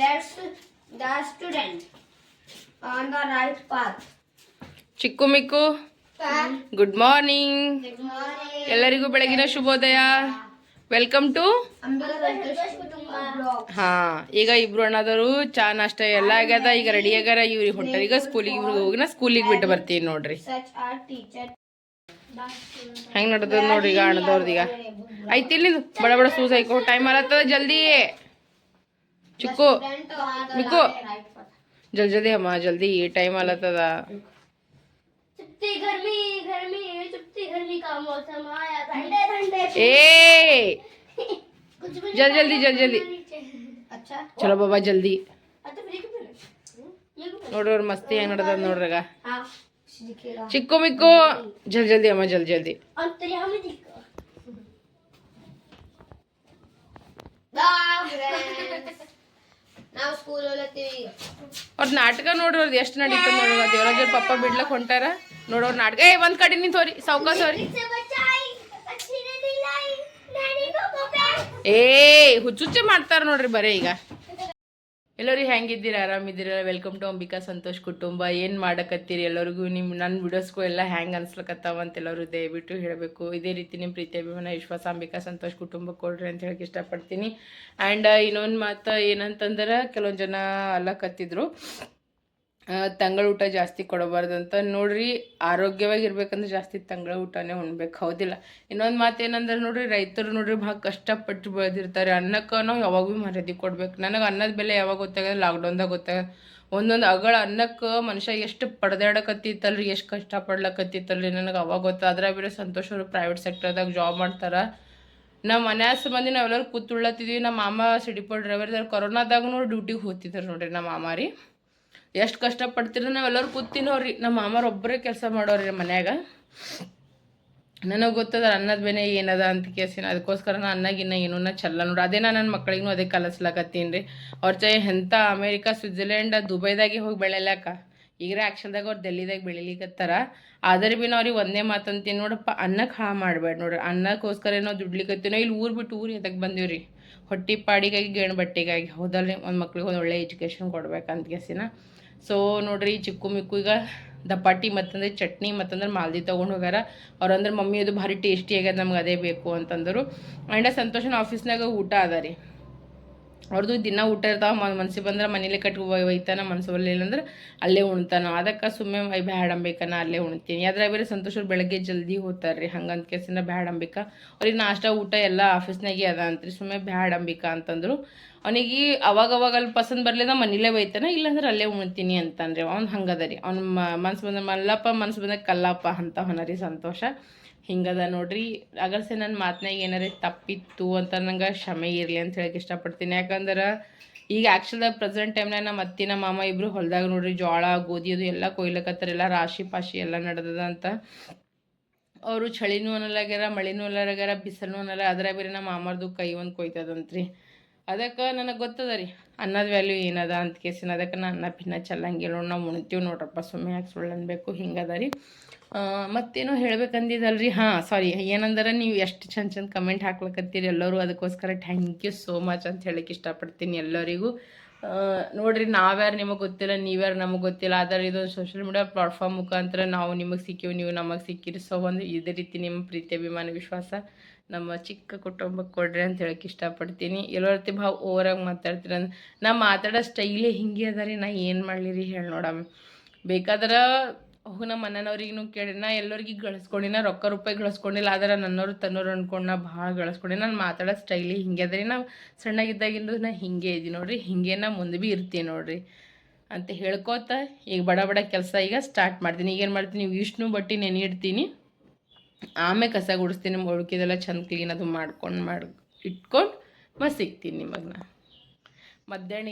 let's the student on the right path. Chikku Mikku good morning ಎಲ್ಲರಿಗೂ ಬೆಳಗಿನ ಶುಭೋದಯ. Welcome to. ಹಾ ಈಗ ಇಬ್ರು ಅಣ್ಣದವರು ಚಾ ನಾಷ್ಟ ಎಲ್ಲ ಆಗ್ಯದ. ಈಗ ರೆಡಿ ಆಗ್ಯಾರ. ಇವ್ರಿಗೆ ಹೊಂಟಾರ ಈಗ ಸ್ಕೂಲಿಗೆ ಇವ್ರಿಗೆ ಹೋಗಿನ ಸ್ಕೂಲಿಗೆ ಬಿಟ್ಟು ಬರ್ತೀನಿ ನೋಡ್ರಿ. ಹೆಂಗ್ ನಡ್ದದ ನೋಡ್ರಿ ಈಗ ಅಣ್ಣದವ್ರದ್ದು ಈಗ. ಐತಿ ಇಲ್ಲಿ ಬಡ ಬಡ ಸೂಸ್ ಐಕೋ ಟೈಮ್ ಆಗತ್ತದ ಜಲ್ದಿ. ಚಿಕ್ಕು Student on the Mikko. right path. Jal ಜಲ್ದಿ ಅಮ್ಮ ಜಲ್ದಿ ಟೈಮ್ ಆಗತ್ತದ चुपती गर्मी गर्मी चुपती गर्मी का मौसम आया ठंडे ठंडे ಏ कुछ भी जल्दी, जल्दी, जल्दी, जल्दी। अच्छा ಚಲೋ ಬಾಬಾ ಜಲ್ದಿ अच्छा फ्री क्यों पहने? ये क्यों पहने? ನೋಡ್ರಿ ಅವ್ರ ಮಸ್ತಿ ಹೆಂಗ್ ನಡ್ದದ ನೋಡ್ರಾಗ हाँ दिखेगा ಚಿಕ್ಕು ಮಿಕ್ಕು ಜಲ್ ಜಲ್ದಿ ಅಮ್ಮ ಜಲ್ ಜಲ್ದಿ और तेरे हमें दिखेगा ಅವ್ರ ನಾಟಕ ನೋಡೋರ್ದು ಎಷ್ಟು ನಡೀತ ನೋಡ್ರ ಪಪ್ಪ ಬಿಡ್ಲಕ್ ಹೊಂಟಾರ? ನೋಡೋರ್ ನಾಟಕ. ಏ ಒಂದ್ ಕಡೆ ನಿಂತೋರಿ ಸೌಕ ಸೋರಿ. ಏ ಹುಚ್ಚುಚ್ಚೆ ಮಾಡ್ತಾರ ನೋಡ್ರಿ ಬರೇ ಈಗ. ಎಲ್ಲರಿಗೆ ಹೆಂಗಿದ್ದೀರಾ? ಆರಾಮಿದ್ದೀರಾ? ವೆಲ್ಕಮ್ ಟು ಅಂಬಿಕಾ ಸಂತೋಷ್ ಕುಟುಂಬ. ಏನು ಮಾಡಕತ್ತೀರಿ ಎಲ್ಲರಿಗೂ? ನಿಮ್ಮ ನನ್ನ ವಿಡಿಯೋಸ್ಗೂ ಎಲ್ಲ ಹ್ಯಾಂಗೆ ಅನ್ಸ್ಲಕತ್ತಾವ ಎಲ್ಲರೂ ದಯವಿಟ್ಟು ಹೇಳಬೇಕು. ಇದೇ ರೀತಿ ನಿಮ್ಮ ಪ್ರೀತಿ, ಅಭಿಮಾನ, ವಿಶ್ವಾಸ ಅಂಬಿಕಾ ಸಂತೋಷ್ ಕುಟುಂಬ ಕೊಡ್ರಿ ಅಂತ ಹೇಳಕ್ಕೆ ಇಷ್ಟಪಡ್ತೀನಿ. ಆ್ಯಂಡ್ ಇನ್ನೊಂದು ಮಾತು ಏನಂತಂದ್ರೆ, ಕೆಲವೊಂದು ಜನ ಅಲ್ಲಕತ್ತಿದ್ರು. ತಂಗಳ ಊಟ ಜಾಸ್ತಿ ಕೊಡಬಾರ್ದಂತ ನೋಡ್ರಿ, ಆರೋಗ್ಯವಾಗಿರ್ಬೇಕಂದ್ರೆ ಜಾಸ್ತಿ ತಂಗಳ ಊಟನೇ ಉಣ್ಬೇಕು, ಹೌದಿಲ್ಲ? ಇನ್ನೊಂದು ಮಾತು ಏನಂದ್ರೆ ನೋಡ್ರಿ, ರೈತರು ನೋಡ್ರಿ ಭಾಳ ಕಷ್ಟಪಟ್ಟು ಬೆಳೆದಿರ್ತಾರೆ, ಅನ್ನಕ್ಕೆ ನಾವು ಯಾವಾಗ ಮರ್ಯಾದೆ ಕೊಡ್ಬೇಕು. ನನಗೆ ಅನ್ನದ ಬೆಲೆ ಯಾವಾಗ ಗೊತ್ತಾಗ ಲಾಕ್ಡೌನ್ದಾಗ ಗೊತ್ತಾಗ ಒಂದೊಂದು ಅಗಳ ಅನ್ನಕ್ಕೆ ಮನುಷ್ಯ ಎಷ್ಟು ಪಡೆದಾಡಕತ್ತಿತ್ತಲ್ರಿ, ಎಷ್ಟು ಕಷ್ಟ ಪಡ್ಲಕತ್ತಿತ್ತಲ್ರಿ ನನಗೆ ಅವಾಗ ಗೊತ್ತ. ಅದ್ರ ಬೇರೆ ಅವರು ಪ್ರೈವೇಟ್ ಸೆಕ್ಟರ್ದಾಗ ಜಾಬ್ ಮಾಡ್ತಾರೆ. ನಮ್ಮ ಮನ್ಯಾಗ ಮಂದಿ ನಾವೆಲ್ಲರೂ ಕೂತುಳ್ಳತ್ತಿದ್ವಿ ನಮ್ಮ ಮಾಮ ಸಿಡಿಪೋ ಡ್ರೈವರ್ ಕೊರೋನಾದಾಗ ಡ್ಯೂಟಿಗೆ ಹೋಗ್ತಿದ್ರು ನೋಡ್ರಿ ನಮ್ಮ ಮಾಮ ರೀ. ಎಷ್ಟು ಕಷ್ಟಪಡ್ತಿರ ನಾವೆಲ್ಲರೂ ಕೂತಿನೋರಿ ನಮ್ಮ ಮಾಮಾರು ಒಬ್ಬರೇ ಕೆಲಸ ಮಾಡೋರಿ ಮನ್ಯಾಗ. ನನಗೆ ಗೊತ್ತದ ಅನ್ನದ ಬೆನೆ ಏನದ ಅಂತ ಕೇಸಿನ ಅದಕ್ಕೋಸ್ಕರ ನಾನು ಅನ್ನಗಿನ್ನ ಏನೂ ಚಲ್ಲ ನೋಡ್ರಿ ಅದೇ ನಾನು ನನ್ನ ಮಕ್ಳಿಗೂ ಅದೇ ಕಲಿಸ್ಲಾಕತ್ತೀನಿ ರೀ. ಅವ್ರ ಚೈ ಎಂಥ ಅಮೇರಿಕ, ಸ್ವಿಟ್ಜರ್ಲೆಂಡ್, ದುಬೈದಾಗೆ ಹೋಗಿ ಬೆಳೆಯಲಾಕ ಈಗ ಆ್ಯಕ್ಷನ್ದಾಗ ಅವ್ರು ದೆಲ್ಲಿದಾಗ ಬೆಳಿಲಿಕತ್ತಾರ. ಆದರೆ ಭೀ ನಾವು ಅವ್ರಿಗೆ ಒಂದೇ ಮಾತಂತೀನಿ ನೋಡಪ್ಪ ಅನ್ನಕ್ಕೆ ಹಾ ಮಾಡಬೇಡ ನೋಡ್ರಿ. ಅನ್ನಕ್ಕೋಸ್ಕರ ಏನೋ ದುಡ್ಲಿಕತ್ತೀನೋ ಇಲ್ಲಿ ಊರು ಬಿಟ್ಟು ಊರು ಎದಕ್ಕೆ ಬಂದೀವಿ ರೀ ಹೊಟ್ಟೆ ಪಾಡಿಗಾಗಿ ಗೇಣು ಬಟ್ಟೆಗಾಗಿ. ಹೌದಲ್ರಿ, ಒಂದು ಮಕ್ಳಿಗೆ ಒಂದು ಒಳ್ಳೆ ಎಜುಕೇಷನ್ ಕೊಡ್ಬೇಕಂತ ಕೇಸಿನ ಸೊ ನೋಡ್ರಿ, ಚಿಕ್ಕು ಮಿಕ್ಕು ಈಗ ದಪಾಟಿ ಮತ್ತಂದ್ರೆ ಚಟ್ನಿ ಮತ್ತಂದ್ರೆ ಮಾಲ್ದಿ ತೊಗೊಂಡು ಹೋಗ್ಯಾರ. ಅವ್ರಂದ್ರೆ ಮಮ್ಮಿ ಅದು ಭಾರಿ ಟೇಸ್ಟಿ ಆಗ್ಯದ ನಮ್ಗೆ ಅದೇ ಬೇಕು ಅಂತಂದರು. ಆ್ಯಂಡ್ ಸಂತೋಷನ ಆಫೀಸ್ನಾಗ ಊಟ ಅದ ರೀ ಅವ್ರದ್ದು ದಿನ ಊಟ ಇರ್ತಾವ ಮನ್ಸಿಗೆ ಬಂದ್ರೆ ಮನೇಲೆ ಕಟ್ಕೊ ಒಯ್ತಾನ ಮನ್ಸು ಬರ್ಲಿಲ್ಲ ಅಂದ್ರೆ ಅಲ್ಲೇ ಉಣ್ತಾನ. ಅದಕ್ಕೆ ಸುಮ್ಮನೆ ಬ್ಯಾಡ ಅಂಬೇಕನ, ಅಲ್ಲೇ ಉಣ್ತೀನಿ. ಅದ್ರ ಬೇರೆ ಸಂತೋಷ ಬೆಳಗ್ಗೆ ಜಲ್ದಿ ಹೋಗ್ತಾರೆ ರೀ ಹಂಗಂತ ಕೇಸಿನ ಬ್ಯಾಡ ಅಂಬಿಕ. ಅವ್ರಿಗೆ ನಾಷ್ಟ, ಊಟ ಎಲ್ಲ ಆಫೀಸ್ನಾಗೆ ಅದ ಅಂತ್ರಿ. ಸುಮ್ಮನೆ ಬ್ಯಾಡ ಅಂಬಿಕ ಅಂತಂದ್ರು. ಅವನಿಗೆ ಅವಾಗ ಅವಾಗ ಅಲ್ಲಿ ಪಸಂದ್ ಬರ್ಲಿಲ್ಲ ಮನೇಲೇ ಒಯ್ತಾನ, ಇಲ್ಲಾಂದ್ರೆ ಅಲ್ಲೇ ಉಣ್ತೀನಿ ಅಂತಂದ್ರೆ ಅವ್ನು ಹಂಗದ ರೀ. ಅವ್ನ ಮನ್ಸು ಬಂದ್ರೆ ಮಲ್ಲಪ್ಪ, ಮನ್ಸು ಬಂದ ಕಲ್ಲಪ್ಪ ಅಂತ ಹೊನರಿ ಸಂತೋಷ. ಹಿಂಗದ ನೋಡ್ರಿ. ಅಗರ್ಸೆ ನನ್ನ ಮಾತನಾಗ ಏನಾರ ತಪ್ಪಿತ್ತು ಅಂತ ನಂಗೆ ಕ್ಷಮೆ ಇರಲಿ ಅಂತ ಹೇಳಕ್ಕೆ ಇಷ್ಟಪಡ್ತೀನಿ. ಯಾಕಂದ್ರೆ ಈಗ ಆ್ಯಕ್ಚುಲಾಗ ಪ್ರೆಸೆಂಟ್ ಟೈಮ್ನಾಗ ನಮ್ಮ ಅತ್ತಿ, ನಮ್ಮ ಮಾಮ ಇಬ್ಬರು ಹೊಲ್ದಾಗ ನೋಡ್ರಿ ಜೋಳ, ಗೋಧಿ ಅದು ಎಲ್ಲ ಕೊಯ್ಲಕತ್ತಾರ. ಎಲ್ಲ ರಾಶಿ ಪಾಶಿ ಎಲ್ಲ ನಡೆದದ ಅಂತ. ಅವರು ಚಳಿನೂ ಅನ್ನಲಾಗ್ಯಾರ, ಮಳಿನೂ ಅಲ್ಲಾಗ್ಯಾರ ಬಿಸಿಲೂ ಅನ್ನಲ್ಲ. ಅದ್ರ ಬೇರೆ ನಮ್ಮ ಮಾಮರ್ದು ಕೈ ಒಂದು ಕೊಯ್ತದಂತ್ರಿ. ಅದಕ್ಕೆ ನನಗೆ ಗೊತ್ತದ ರೀ. ಅನ್ನದ ವ್ಯಾಲ್ಯೂ ಏನದ ಅಂತ ಕೇಸಿನ. ಅದಕ್ಕೆ ನಾನು ಅನ್ನ, ಪಿನ್ನ ಚೆಲ್ಲಂಗಿಲ್ಲ ನೋಡಿ. ನಾವು ಉಣ್ತೀವಿ ನೋಡ್ರಪ್ಪ. ಸುಮ್ಮನೆ ಯಾಕೆ ಸುಳ್ಳು ಅನ್ಬೇಕು ಹಿಂಗದ ರೀ. ಮತ್ತೇನೋ ಹೇಳ್ಬೇಕಂದಿದ್ದಲ್ರಿ? ಹಾಂ ಸಾರಿ ಏನಂದ್ರೆ ನೀವು ಎಷ್ಟು ಚಂದ ಚಂದ ಕಮೆಂಟ್ ಹಾಕ್ಲಕತ್ತೀರಿ ಎಲ್ಲರೂ? ಅದಕ್ಕೋಸ್ಕರ ಥ್ಯಾಂಕ್ ಯು ಸೋ ಮಚ್ ಅಂತ ಹೇಳಕ್ಕೆ ಇಷ್ಟಪಡ್ತೀನಿ ಎಲ್ಲರಿಗೂ. ನೋಡ್ರಿ, ನಾವ್ಯಾರು ನಿಮಗೆ ಗೊತ್ತಿಲ್ಲ, ನೀವ್ಯಾರು ನಮಗೆ ಗೊತ್ತಿಲ್ಲ. ಆದರೆ ಇದೊಂದು ಸೋಷಿಯಲ್ ಮೀಡಿಯಾ ಪ್ಲಾಟ್ಫಾರ್ಮ್ ಮುಖಾಂತರ ನಾವು ನಿಮಗೆ ಸಿಕ್ಕಿವಿ, ನೀವು ನಮಗೆ ಸಿಕ್ಕಿರಿ. ಸೊ ಒಂದು ಇದೇ ರೀತಿ ನಿಮ್ಮ ಪ್ರೀತಿ, ಅಭಿಮಾನ, ವಿಶ್ವಾಸ ನಮ್ಮ ಚಿಕ್ಕ ಕುಟುಂಬಕ್ಕೆ ಕೊಡ್ರಿ ಅಂತ ಹೇಳಕ್ಕೆ ಇಷ್ಟಪಡ್ತೀನಿ. ಎಲ್ಲರ ಭಾವ ಓವರಾಗಿ ಮಾತಾಡ್ತೀರ ನಾ ಮಾತಾಡೋ ಸ್ಟೈಲೇ ಹಿಂಗೆ ಅದ ರೀ, ನಾ ಏನು ಮಾಡಲಿ ರೀ ಹೇಳಿ ನೋಡಮ್ಮ ಬೇಕಾದ್ರೆ ಅವು ನಮ್ಮ ಮನೆಯವ್ರಿಗೂ ಕೇಳಿ, ನಾ ಎಲ್ಲರಿಗೆ ಗಳಿಸ್ಕೊಂಡಿನ ರೊಕ್ಕ ರೂಪಾಯಿ ಗಳಿಸ್ಕೊಂಡಿಲ್ಲ, ಆದ್ರೆ ನನ್ನವ್ರು ತನ್ನೋರು ಅನ್ಕೊಂಡು ನಾ ಭಾಳ ಗಳಿಸ್ಕೊಂಡಿ, ನಾನು ಮಾತಾಡೋ ಸ್ಟೈಲಿ ಹಿಂಗೆ ಅದ್ರಿ. ನಾವು ಸಣ್ಣಗಿದ್ದಾಗಿಂದು ನಾ ಹಿಂಗೆ ಇದ್ದೀನಿ ನೋಡ್ರಿ, ಹಿಂಗೆ ನಾ ಮುಂದೆ ಭೀ ಇರ್ತೀನಿ ನೋಡ್ರಿ ಅಂತ ಹೇಳ್ಕೋತ ಈಗ ಬಡ ಬಡ ಕೆಲಸ ಈಗ ಸ್ಟಾರ್ಟ್ ಮಾಡ್ತೀನಿ. ಈಗೇನು ಮಾಡ್ತೀನಿ ವಿಷ್ಣು ಬಟ್ಟೆ ನೆನೆ ಇಡ್ತೀನಿ. ಆಮೇಲೆ ಕಸ ಗುಡಿಸ್ತೀನಿ ಮೊಳಕಿದೆಲ್ಲ ಚೆಂದ ಕ್ಲೀನ್ ಅದು ಮಾಡ್ಕೊಂಡು, ಮಾಡಿ ಇಟ್ಕೊಂಡು ಮತ್ತೆ ಸಿಗ್ತೀನಿ ನಿಮಗೆ ನಾ ಮಧ್ಯಾಹ್ನ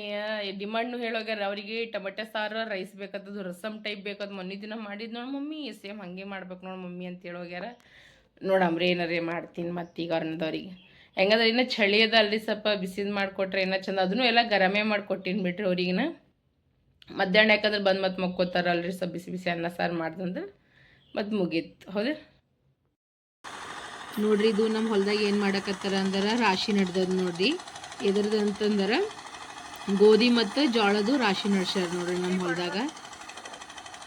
ಡಿಮಾಂಡ್ನು ಹೇಳೋಗ್ಯಾರ ಅವರಿಗೆ ಟೊಮೆಟೊ ಸಾರು, ರೈಸ್ ಬೇಕತ್ತದು ರಸಮ್ ಟೈಪ್ ಬೇಕದು ಮೊನ್ನೆ ದಿನ ಮಾಡಿದ್ದು ನೋಡಿ ಮಮ್ಮಿ ಸೇಮ್ ಹಾಗೆ ಮಾಡ್ಬೇಕು ನೋಡಿ ಮಮ್ಮಿ ಅಂತ ಹೇಳೋಗ್ಯಾರ ನೋಡಮ್ರಿ ಏನಾರೇ ಮಾಡ್ತೀನಿ ಮತ್ತೆ ಈಗ ಅವ್ರನ್ನದವ್ರಿಗೆ ಹೆಂಗಂದ್ರೆ ಇನ್ನೂ ಚಳಿ ಅದ ಅಲ್ಲಿ ಸ್ವಲ್ಪ, ಬಿಸಿದು ಮಾಡಿಕೊಟ್ರೆ ಏನೋ ಚಂದ, ಅದನ್ನು ಎಲ್ಲ ಗರಮೇ ಮಾಡಿಕೊಟ್ಟಿನಿ ಬಿಡ್ರಿ ಅವ್ರಿಗಿನ ಮಧ್ಯಾಹ್ನ ಯಾಕಂದ್ರೆ ಬಂದು ಮತ್ತೆ ಮಕ್ಕೋತಾರಲ್ರಿ ಸ್ವಲ್ಪ ಬಿಸಿ ಬಿಸಿ ಅನ್ನ ಸಾರು ಮಾಡ್ದಂದ್ರೆ, ಮತ್ತೆ ಮುಗೀತು, ಹೌದು. ನೋಡ್ರಿ, ಇದು ನಮ್ಮ ಹೊಲ್ದಾಗ ಏನು ಮಾಡಕತ್ತಾರ ಅಂದ್ರೆ, ರಾಶಿ ನಡ್ದದ ನೋಡ್ರಿ. ಎದ್ರದ್ದು ಗೋಧಿ ಮತ್ತು ಜೋಳದು ರಾಶಿ ನಡ್ಸ್ಯಾರ ನೋಡ್ರಿ ನಮ್ಮ ಹೊಲದಾಗ.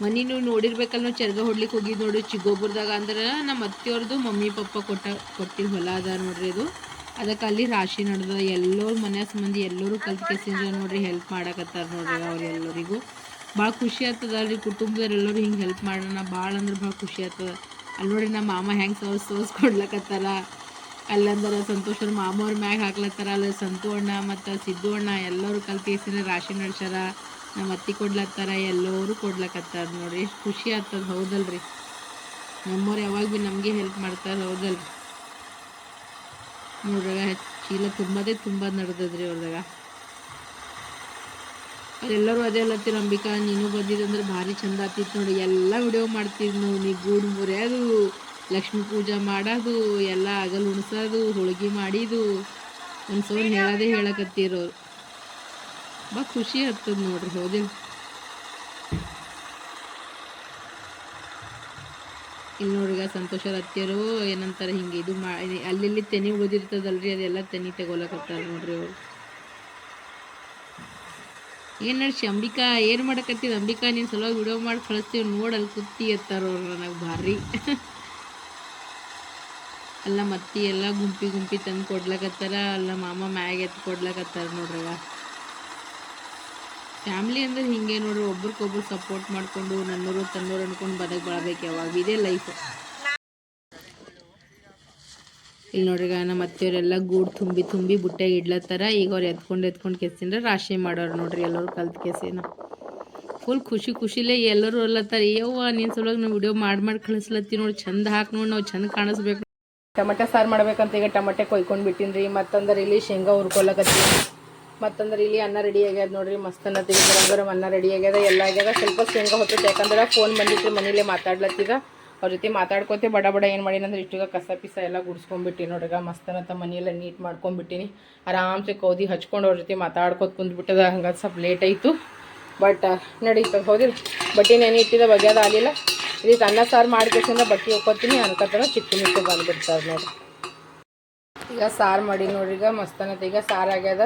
ಮನೆ ನೀವು ನೋಡಿರ್ಬೇಕಲ್ಲ ನಾವು ಚರ್ಗ ಹೊಡ್ಲಿಕ್ಕೆ ಹೋಗಿದ್ದು ನೋಡಿ ಚಿಗೋಬುರ್ದಾಗ ಅಂದ್ರೆ ನಮ್ಮ ಅತ್ತೆಯವ್ರದ್ದು ಮಮ್ಮಿ ಪಪ್ಪ ಕೊಟ್ಟ ಕೊಟ್ಟಿದ್ದ ಹೊಲ ಅದ ನೋಡ್ರಿ ಇದು. ಅದಕ್ಕೆ ಅಲ್ಲಿ ರಾಶಿ ನಡೆದ, ಎಲ್ಲರೂ ಮನೆ ಸಂಬಂಧಿ ಎಲ್ಲರೂ ಕಲ್ತು ಕೆಸಿಂದ ನೋಡ್ರಿ ಹೆಲ್ಪ್ ಮಾಡಕತ್ತಾರ ನೋಡ್ರಿ ಅವ್ರು ಎಲ್ಲರಿಗೂ. ಭಾಳ ಖುಷಿ ಆಗ್ತದ ರೀ ಕುಟುಂಬದವ್ರೆಲ್ಲರೂ ಹಿಂಗೆ ಹೆಲ್ಪ್ ಮಾಡೋಣ, ಭಾಳ ಅಂದ್ರೆ ಭಾಳ ಖುಷಿ ಆಗ್ತದ. ಅಲ್ಲಿ ನೋಡ್ರಿ ನಮ್ಮ ಮಾಮ ಹೆಂಗೆ ಸೋಸ್ ಸೋಸ್ ಕೊಡ್ಲಕತ್ತಾರ. ಅಲ್ಲಂದ್ರೆ ಸಂತೋಷರ ಮಾಮೂರ ಮ್ಯಾಗ ಹಾಕ್ಲತ್ತಾರ, ಅಲ್ಲಿ ಸಂತು ಅಣ್ಣ ಮತ್ತು ಸಿದ್ದು ಅಣ್ಣ ಎಲ್ಲರೂ ಕಲ್ತೀಸಿನ ರಾಶಿ ನಡ್ಸ್ಯಾರ. ನಮ್ಮ ಅತ್ತಿ ಕೊಡ್ಲತ್ತಾರ, ಎಲ್ಲರೂ ಕೊಡ್ಲಕತ್ತಾರ ನೋಡ್ರಿ. ಎಷ್ಟು ಖುಷಿ ಆಗ್ತದ, ಹೌದಲ್ರಿ. ನಮ್ಮವ್ರು ಯಾವಾಗ ಭೀ ನಮಗೆ ಹೆಲ್ಪ್ ಮಾಡ್ತಾರೆ, ಹೌದಲ್ರಿ. ನೋಡ್ರಾಗ ಚೀಲ ತುಂಬದೇ ತುಂಬ ನಡೆದದ್ರಿ ಅವ್ರದಾಗ. ಅಲ್ಲೆಲ್ಲರೂ ಅದೇ ಅಲ್ಲತ್ತೀರ ಅಂಬಿಕಾ, ನೀನು ಬಂದಿದ್ದಂದ್ರೆ ಭಾರಿ ಚಂದ ಆಗ್ತಿತ್ತು ನೋಡಿ ಎಲ್ಲ ವಿಡಿಯೋ ಮಾಡ್ತಿದ್ದು ನಾವು, ನೀ ಗೂಡು ಮುರಿಯೋದು. ಲಕ್ಷ್ಮೀ ಪೂಜೆ ಮಾಡೋದು, ಎಲ್ಲ ಅಗಲ್ ಉಣ್ಸೋದು, ಹೋಳ್ಗೆ ಮಾಡಿದು ಒಂದು ಸೌನ್ ಹೇಳೋದೇ ಹೇಳಕತ್ತಿರೋರು ಬಾ ಖುಷಿ ಆಗ್ತದ ನೋಡ್ರಿ ಹೌದಿಲ್ಲ ಇಲ್ಲಿ ನೋಡ್ರಿಗ ಸಂತೋಷ ಅತ್ತಿಯರು ಏನಂತಾರೆ ಹಿಂಗೆ ಇದು ಮಾ ಅಲ್ಲಿ ತೆನಿ ಉಳಿದಿರ್ತದಲ್ರಿ, ಅದೆಲ್ಲ ತೆನಿ ತಗೊಳಕತ್ತಾರ ನೋಡ್ರಿ ಅವ್ರು. ಏನು ನಡ್ಸಿ, ಅಂಬಿಕಾ, ಏನು ಮಾಡಕತ್ತಿದ ಅಂಬಿಕಾ, ನೀನು ಸಲುವಾಗಿ ವಿಡಿಯೋ ಮಾಡಿ ಕಳಿಸ್ತೀವಿ ನೋಡಿ ಕುತ್ತಿ ಎತ್ತಾರ ಅವ್ರು ನನಗೆ ಭಾರಿ. ಅಲ್ಲ ಮತ್ತಿ ಎಲ್ಲ ಗುಂಪಿ ಗುಂಪಿ ತಂದು ಕೊಡ್ಲಕತ್ತಾರ, ಅಲ್ಲ ಮಾಮ ಮ್ಯಾಗ ಎತ್ತು ಕೊಡ್ಲಕತ್ತಾರ ನೋಡ್ರವ ಫ್ಯಾಮ್ಲಿ ಅಂದ್ರೆ ಹಿಂಗೆ ನೋಡ್ರಿ, ಒಬ್ರಿಗೊಬ್ರು ಸಪೋರ್ಟ್ ಮಾಡ್ಕೊಂಡು ನನ್ನೂರು ತನ್ನೂರು ಅನ್ಕೊಂಡು ಬದಕ್ ಬಾಳ್ಬೇಕು ಯಾವಾಗ ಇದೇ ಲೈಫ್ ಇಲ್ಲಿ ನೋಡ್ರಿಗ ನಮ್ಮ ಅತ್ತೆಯವರೆಲ್ಲ ಗೂಡು ತುಂಬಿ ತುಂಬಿ ಬುಟ್ಟ್ಯಾಗ ಇಡ್ಲತ್ತಾರ. ಈಗ ಅವ್ರು ಎತ್ಕೊಂಡು ಎತ್ಕೊಂಡು ಕೆಸಿಂದ್ರೆ ರಾಶಿ ಮಾಡೋರು ನೋಡ್ರಿ, ಎಲ್ಲರೂ ಕಲ್ತು ಕೆಸಿನ. ಫುಲ್ ಖುಷಿ ಖುಷಿಲೇ ಎಲ್ಲರೂ ಅಲ್ಲತ್ತಾರ. ಯವ್ವ ನಿನ್ನ ಸಲುವಾಗಿ ನಾವು ವಿಡಿಯೋ ಮಾಡಿ ಮಾಡಿ ಕಳಿಸ್ಲತ್ತಿ ನೋಡಿ, ಚಂದ ಹಾಕಿ ನೋಡಿ, ನಾವು ಚಂದ ಕಾಣಿಸ್ಬೇಕು. ಟಮಟೆ ಸಾರು ಮಾಡ್ಬೇಕಂತ ಈಗ ಟಮಟೆ ಕೊಯ್ಕೊಂಡು ಬಿಟ್ಟಿನಿ ರೀ ಮತ್ತಂದ್ರೆ ಇಲ್ಲಿ ಶೇಂಗಾ ಹುರ್ಕೊಳಕತ್ತೀನಿ ಮತ್ತಂದ್ರೆ ಇಲ್ಲಿ ಅನ್ನ ರೆಡಿ ಆಗ್ಯದ ನೋಡ್ರಿ, ಮಸ್ತ್ ಅನ್ನ ತೆಗಿ ಅನ್ನ ರೆಡಿ ಆಗ್ಯದ. ಎಲ್ಲ ಆಗ್ಯದ. ಸ್ವಲ್ಪ ಶೇಂಗಾ ಹೊತ್ತೈತೆ ಯಾಕಂದ್ರೆ ಫೋನ್ ಬಂದಿತ್ತು ಮನೇಲೆ ಮಾತಾಡ್ಲತ್ತಿದ ಅವ್ರ ಜೊತೆ ಮಾತಾಡ್ಕೊತೆ, ಬಡ ಬಡ ಏನು ಮಾಡೀನಂದ್ರೆ ಇಷ್ಟು ಕಸ ಪಿಸ ಎಲ್ಲ ಗುಡಿಸ್ಕೊಂಡ್ಬಿಟ್ಟಿನಿ ನೋಡ್ರಿಗ ಮಸ್ತನಂತ ಮನೆಯೆಲ್ಲ ನೀಟ್ ಮಾಡ್ಕೊಂಡ್ಬಿಟ್ಟಿನಿ ಆರಾಮ್ಸೆ ಕೌದಿ ಹಚ್ಕೊಂಡು ಅವ್ರ ಜೊತೆ ಮಾತಾಡ್ಕೊತ ಕುಂದ್ಬಿಟ್ಟದ ಹಂಗಾಗಿ ಸ್ವಲ್ಪ ಲೇಟ್ ಆಯಿತು. ಬಟ್ ನಡೀತದೆ ಹೌದಿಲ್ಲ. ಬಟ್ ನೆನೆ ಇಟ್ಟಿದ ಬಗ್ಯಾದ ಆಗಲಿಲ್ಲ. ಇದಕ್ಕೆ ಅನ್ನ ಸಾರು ಮಾಡ್ಕೇಸಿಂದ ಬಟ್ಟೆ ಒಕ್ಕೋತೀನಿ ಅನ್ಕತ್ತನ ಚಿಕ್ಕ ಮಿಕ್ಕು ಬಂದ್ಬಿಡ್ತಾರೆ ನೋಡಿ. ಈಗ ಸಾರು ಮಾಡಿ ನೋಡ್ರಿ, ಈಗ ಮಸ್ತನತ ಈಗ ಸಾರು ಆಗ್ಯದ.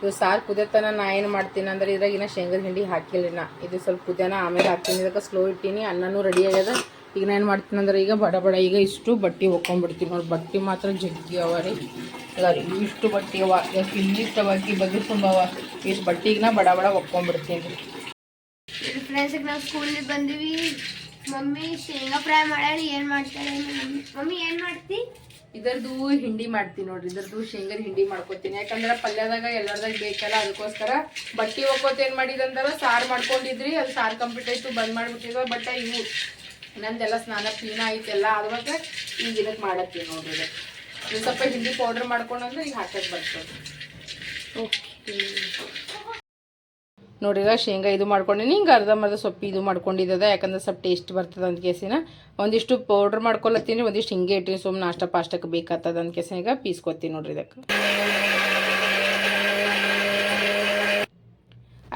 ಇದು ಸಾರು ಕುದಿಯತನ ನಾ ಏನು ಮಾಡ್ತೀನಿ ಅಂದ್ರೆ ಇದ್ರಾಗ ಇನ್ನ ಶೇಂಗದ ಹಿಂಡಿ ಹಾಕಿಲ್ಲ ನಾ ಇದು ಸ್ವಲ್ಪ ಕುದಿಯನ, ಆಮೇಲೆ ಹಾಕ್ತೀನಿ. ಇದಕ್ಕೆ ಸ್ಲೋ ಇಟ್ಟೀನಿ, ಅನ್ನನೂ ರೆಡಿ ಆಗ್ಯದ. ಈಗ ನಾ ಏನು ಮಾಡ್ತೀನಿ ಅಂದ್ರೆ ಈಗ ಬಡ ಬಡ, ಈಗ ಇಷ್ಟು ಬಟ್ಟೆ ಒಕ್ಕೊಂಡ್ಬಿಡ್ತೀನಿ ನೋಡಿ ಬಟ್ಟೆ ಮಾತ್ರ ಜಗ್ಗಿ ಅವ ರೀ. ಅಲ್ಲ ರೀ, ಇಷ್ಟು ಬಟ್ಟೆ ಅವ. ಇಲ್ಲಿಷ್ಟು ಅವಾಕಿ ಬಗ್ಗೆ ಅವ. ಇಷ್ಟು ಬಟ್ಟೆಗೆ ನಾ ಬಡ ಬಡ ಒಕ್ಕೊಂಡ್ಬಿಡ್ತೀನಿ ರೀ. ಫ್ರೆಂಡ್ಸ್ ನಾವು ಸ್ಕೂಲಿಗೆ ಬಂದಿವಿ. ಮಮ್ಮಿ ಶೇಂಗಾ ಫ್ರೈ ಮಾಡ್ಯಾಳಿ ಏನ್ ಮಾಡ್ತಾಳೆ ಮಮ್ಮಿ ಮಮ್ಮಿ ಏನ್ ಮಾಡ್ತಿ? ಇದರದು ಹಿಂಡಿ ಮಾಡ್ತೀನಿ ನೋಡ್ರಿ ಇದರದು ಶೇಂಗದ ಹಿಂಡಿ ಮಾಡ್ಕೊತೀನಿ. ಯಾಕಂದ್ರೆ ಪಲ್ಯದಾಗ ಎಲ್ಲರದಾಗ ಬೇಕಲ್ಲ ಅದಕ್ಕೋಸ್ಕರ ಬಟ್ಟಿ ಒಕ್ಕೋತ ಏನ್ ಮಾಡಿದಂದ್ರ ಸಾರು ಮಾಡ್ಕೊಂಡಿದ್ರಿ ಅದು ಸಾರು ಕಂಪ್ಲೀಟ್ ಆಯ್ತು ಬಂದ್ ಮಾಡ್ಬಿಟ್ಟಿದ್ವ. ಬಟ್ ಇವು ನಂದೆಲ್ಲ ಸ್ನಾನ ಕ್ಲೀನ್ ಆಯ್ತು ಎಲ್ಲ ಅದ್ವಾಗ ಈಗ ಇದಕ್ಕೆ ಮಾಡತ್ತೀನಿ ನೋಡ್ರಿ ಇದಕ್ಕೆ ಇದು ಸ್ವಲ್ಪ ಹಿಂಡಿ ಪೌಡರ್ ಮಾಡ್ಕೊಂಡಂದ್ರೆ ಈಗ ಹಾಕಕ್ಕೆ ಬರ್ತದೆ. ನೋಡ್ರಿ ಶೇಂಗಾ ಇದು ಮಾಡ್ಕೊಂಡಿನಿ. ಹಿಂಗೆ ಅರ್ಧಂಬರ್ಧ ಸೊಪ್ಪು ಇದು ಮಾಡ್ಕೊಂಡಿದ್ದದ ಯಾಕಂದ್ರೆ ಸ್ವಲ್ಪ ಟೇಸ್ಟ್ ಬರ್ತದೆ ಅಂತ ಕೇಸಿನ. ಒಂದಿಷ್ಟು ಪೌಡ್ರ್ ಮಾಡ್ಕೊಳತ್ತೀನಿ ಒಂದಿಷ್ಟು ಹಿಂಗೆ ಇಟ್ಟಿನಿ. ಸುಮ್ಮನೆ ನಾಷ್ಟ ಪಾಷ್ಟಕ್ಕೆ ಬೇಕಾಗ್ತದ ಅಂತ ಕೇಸಿನ. ಈಗ ಪೀಸ್ಕೊತೀನಿ ನೋಡ್ರಿ ಇದಕ್ಕೆ.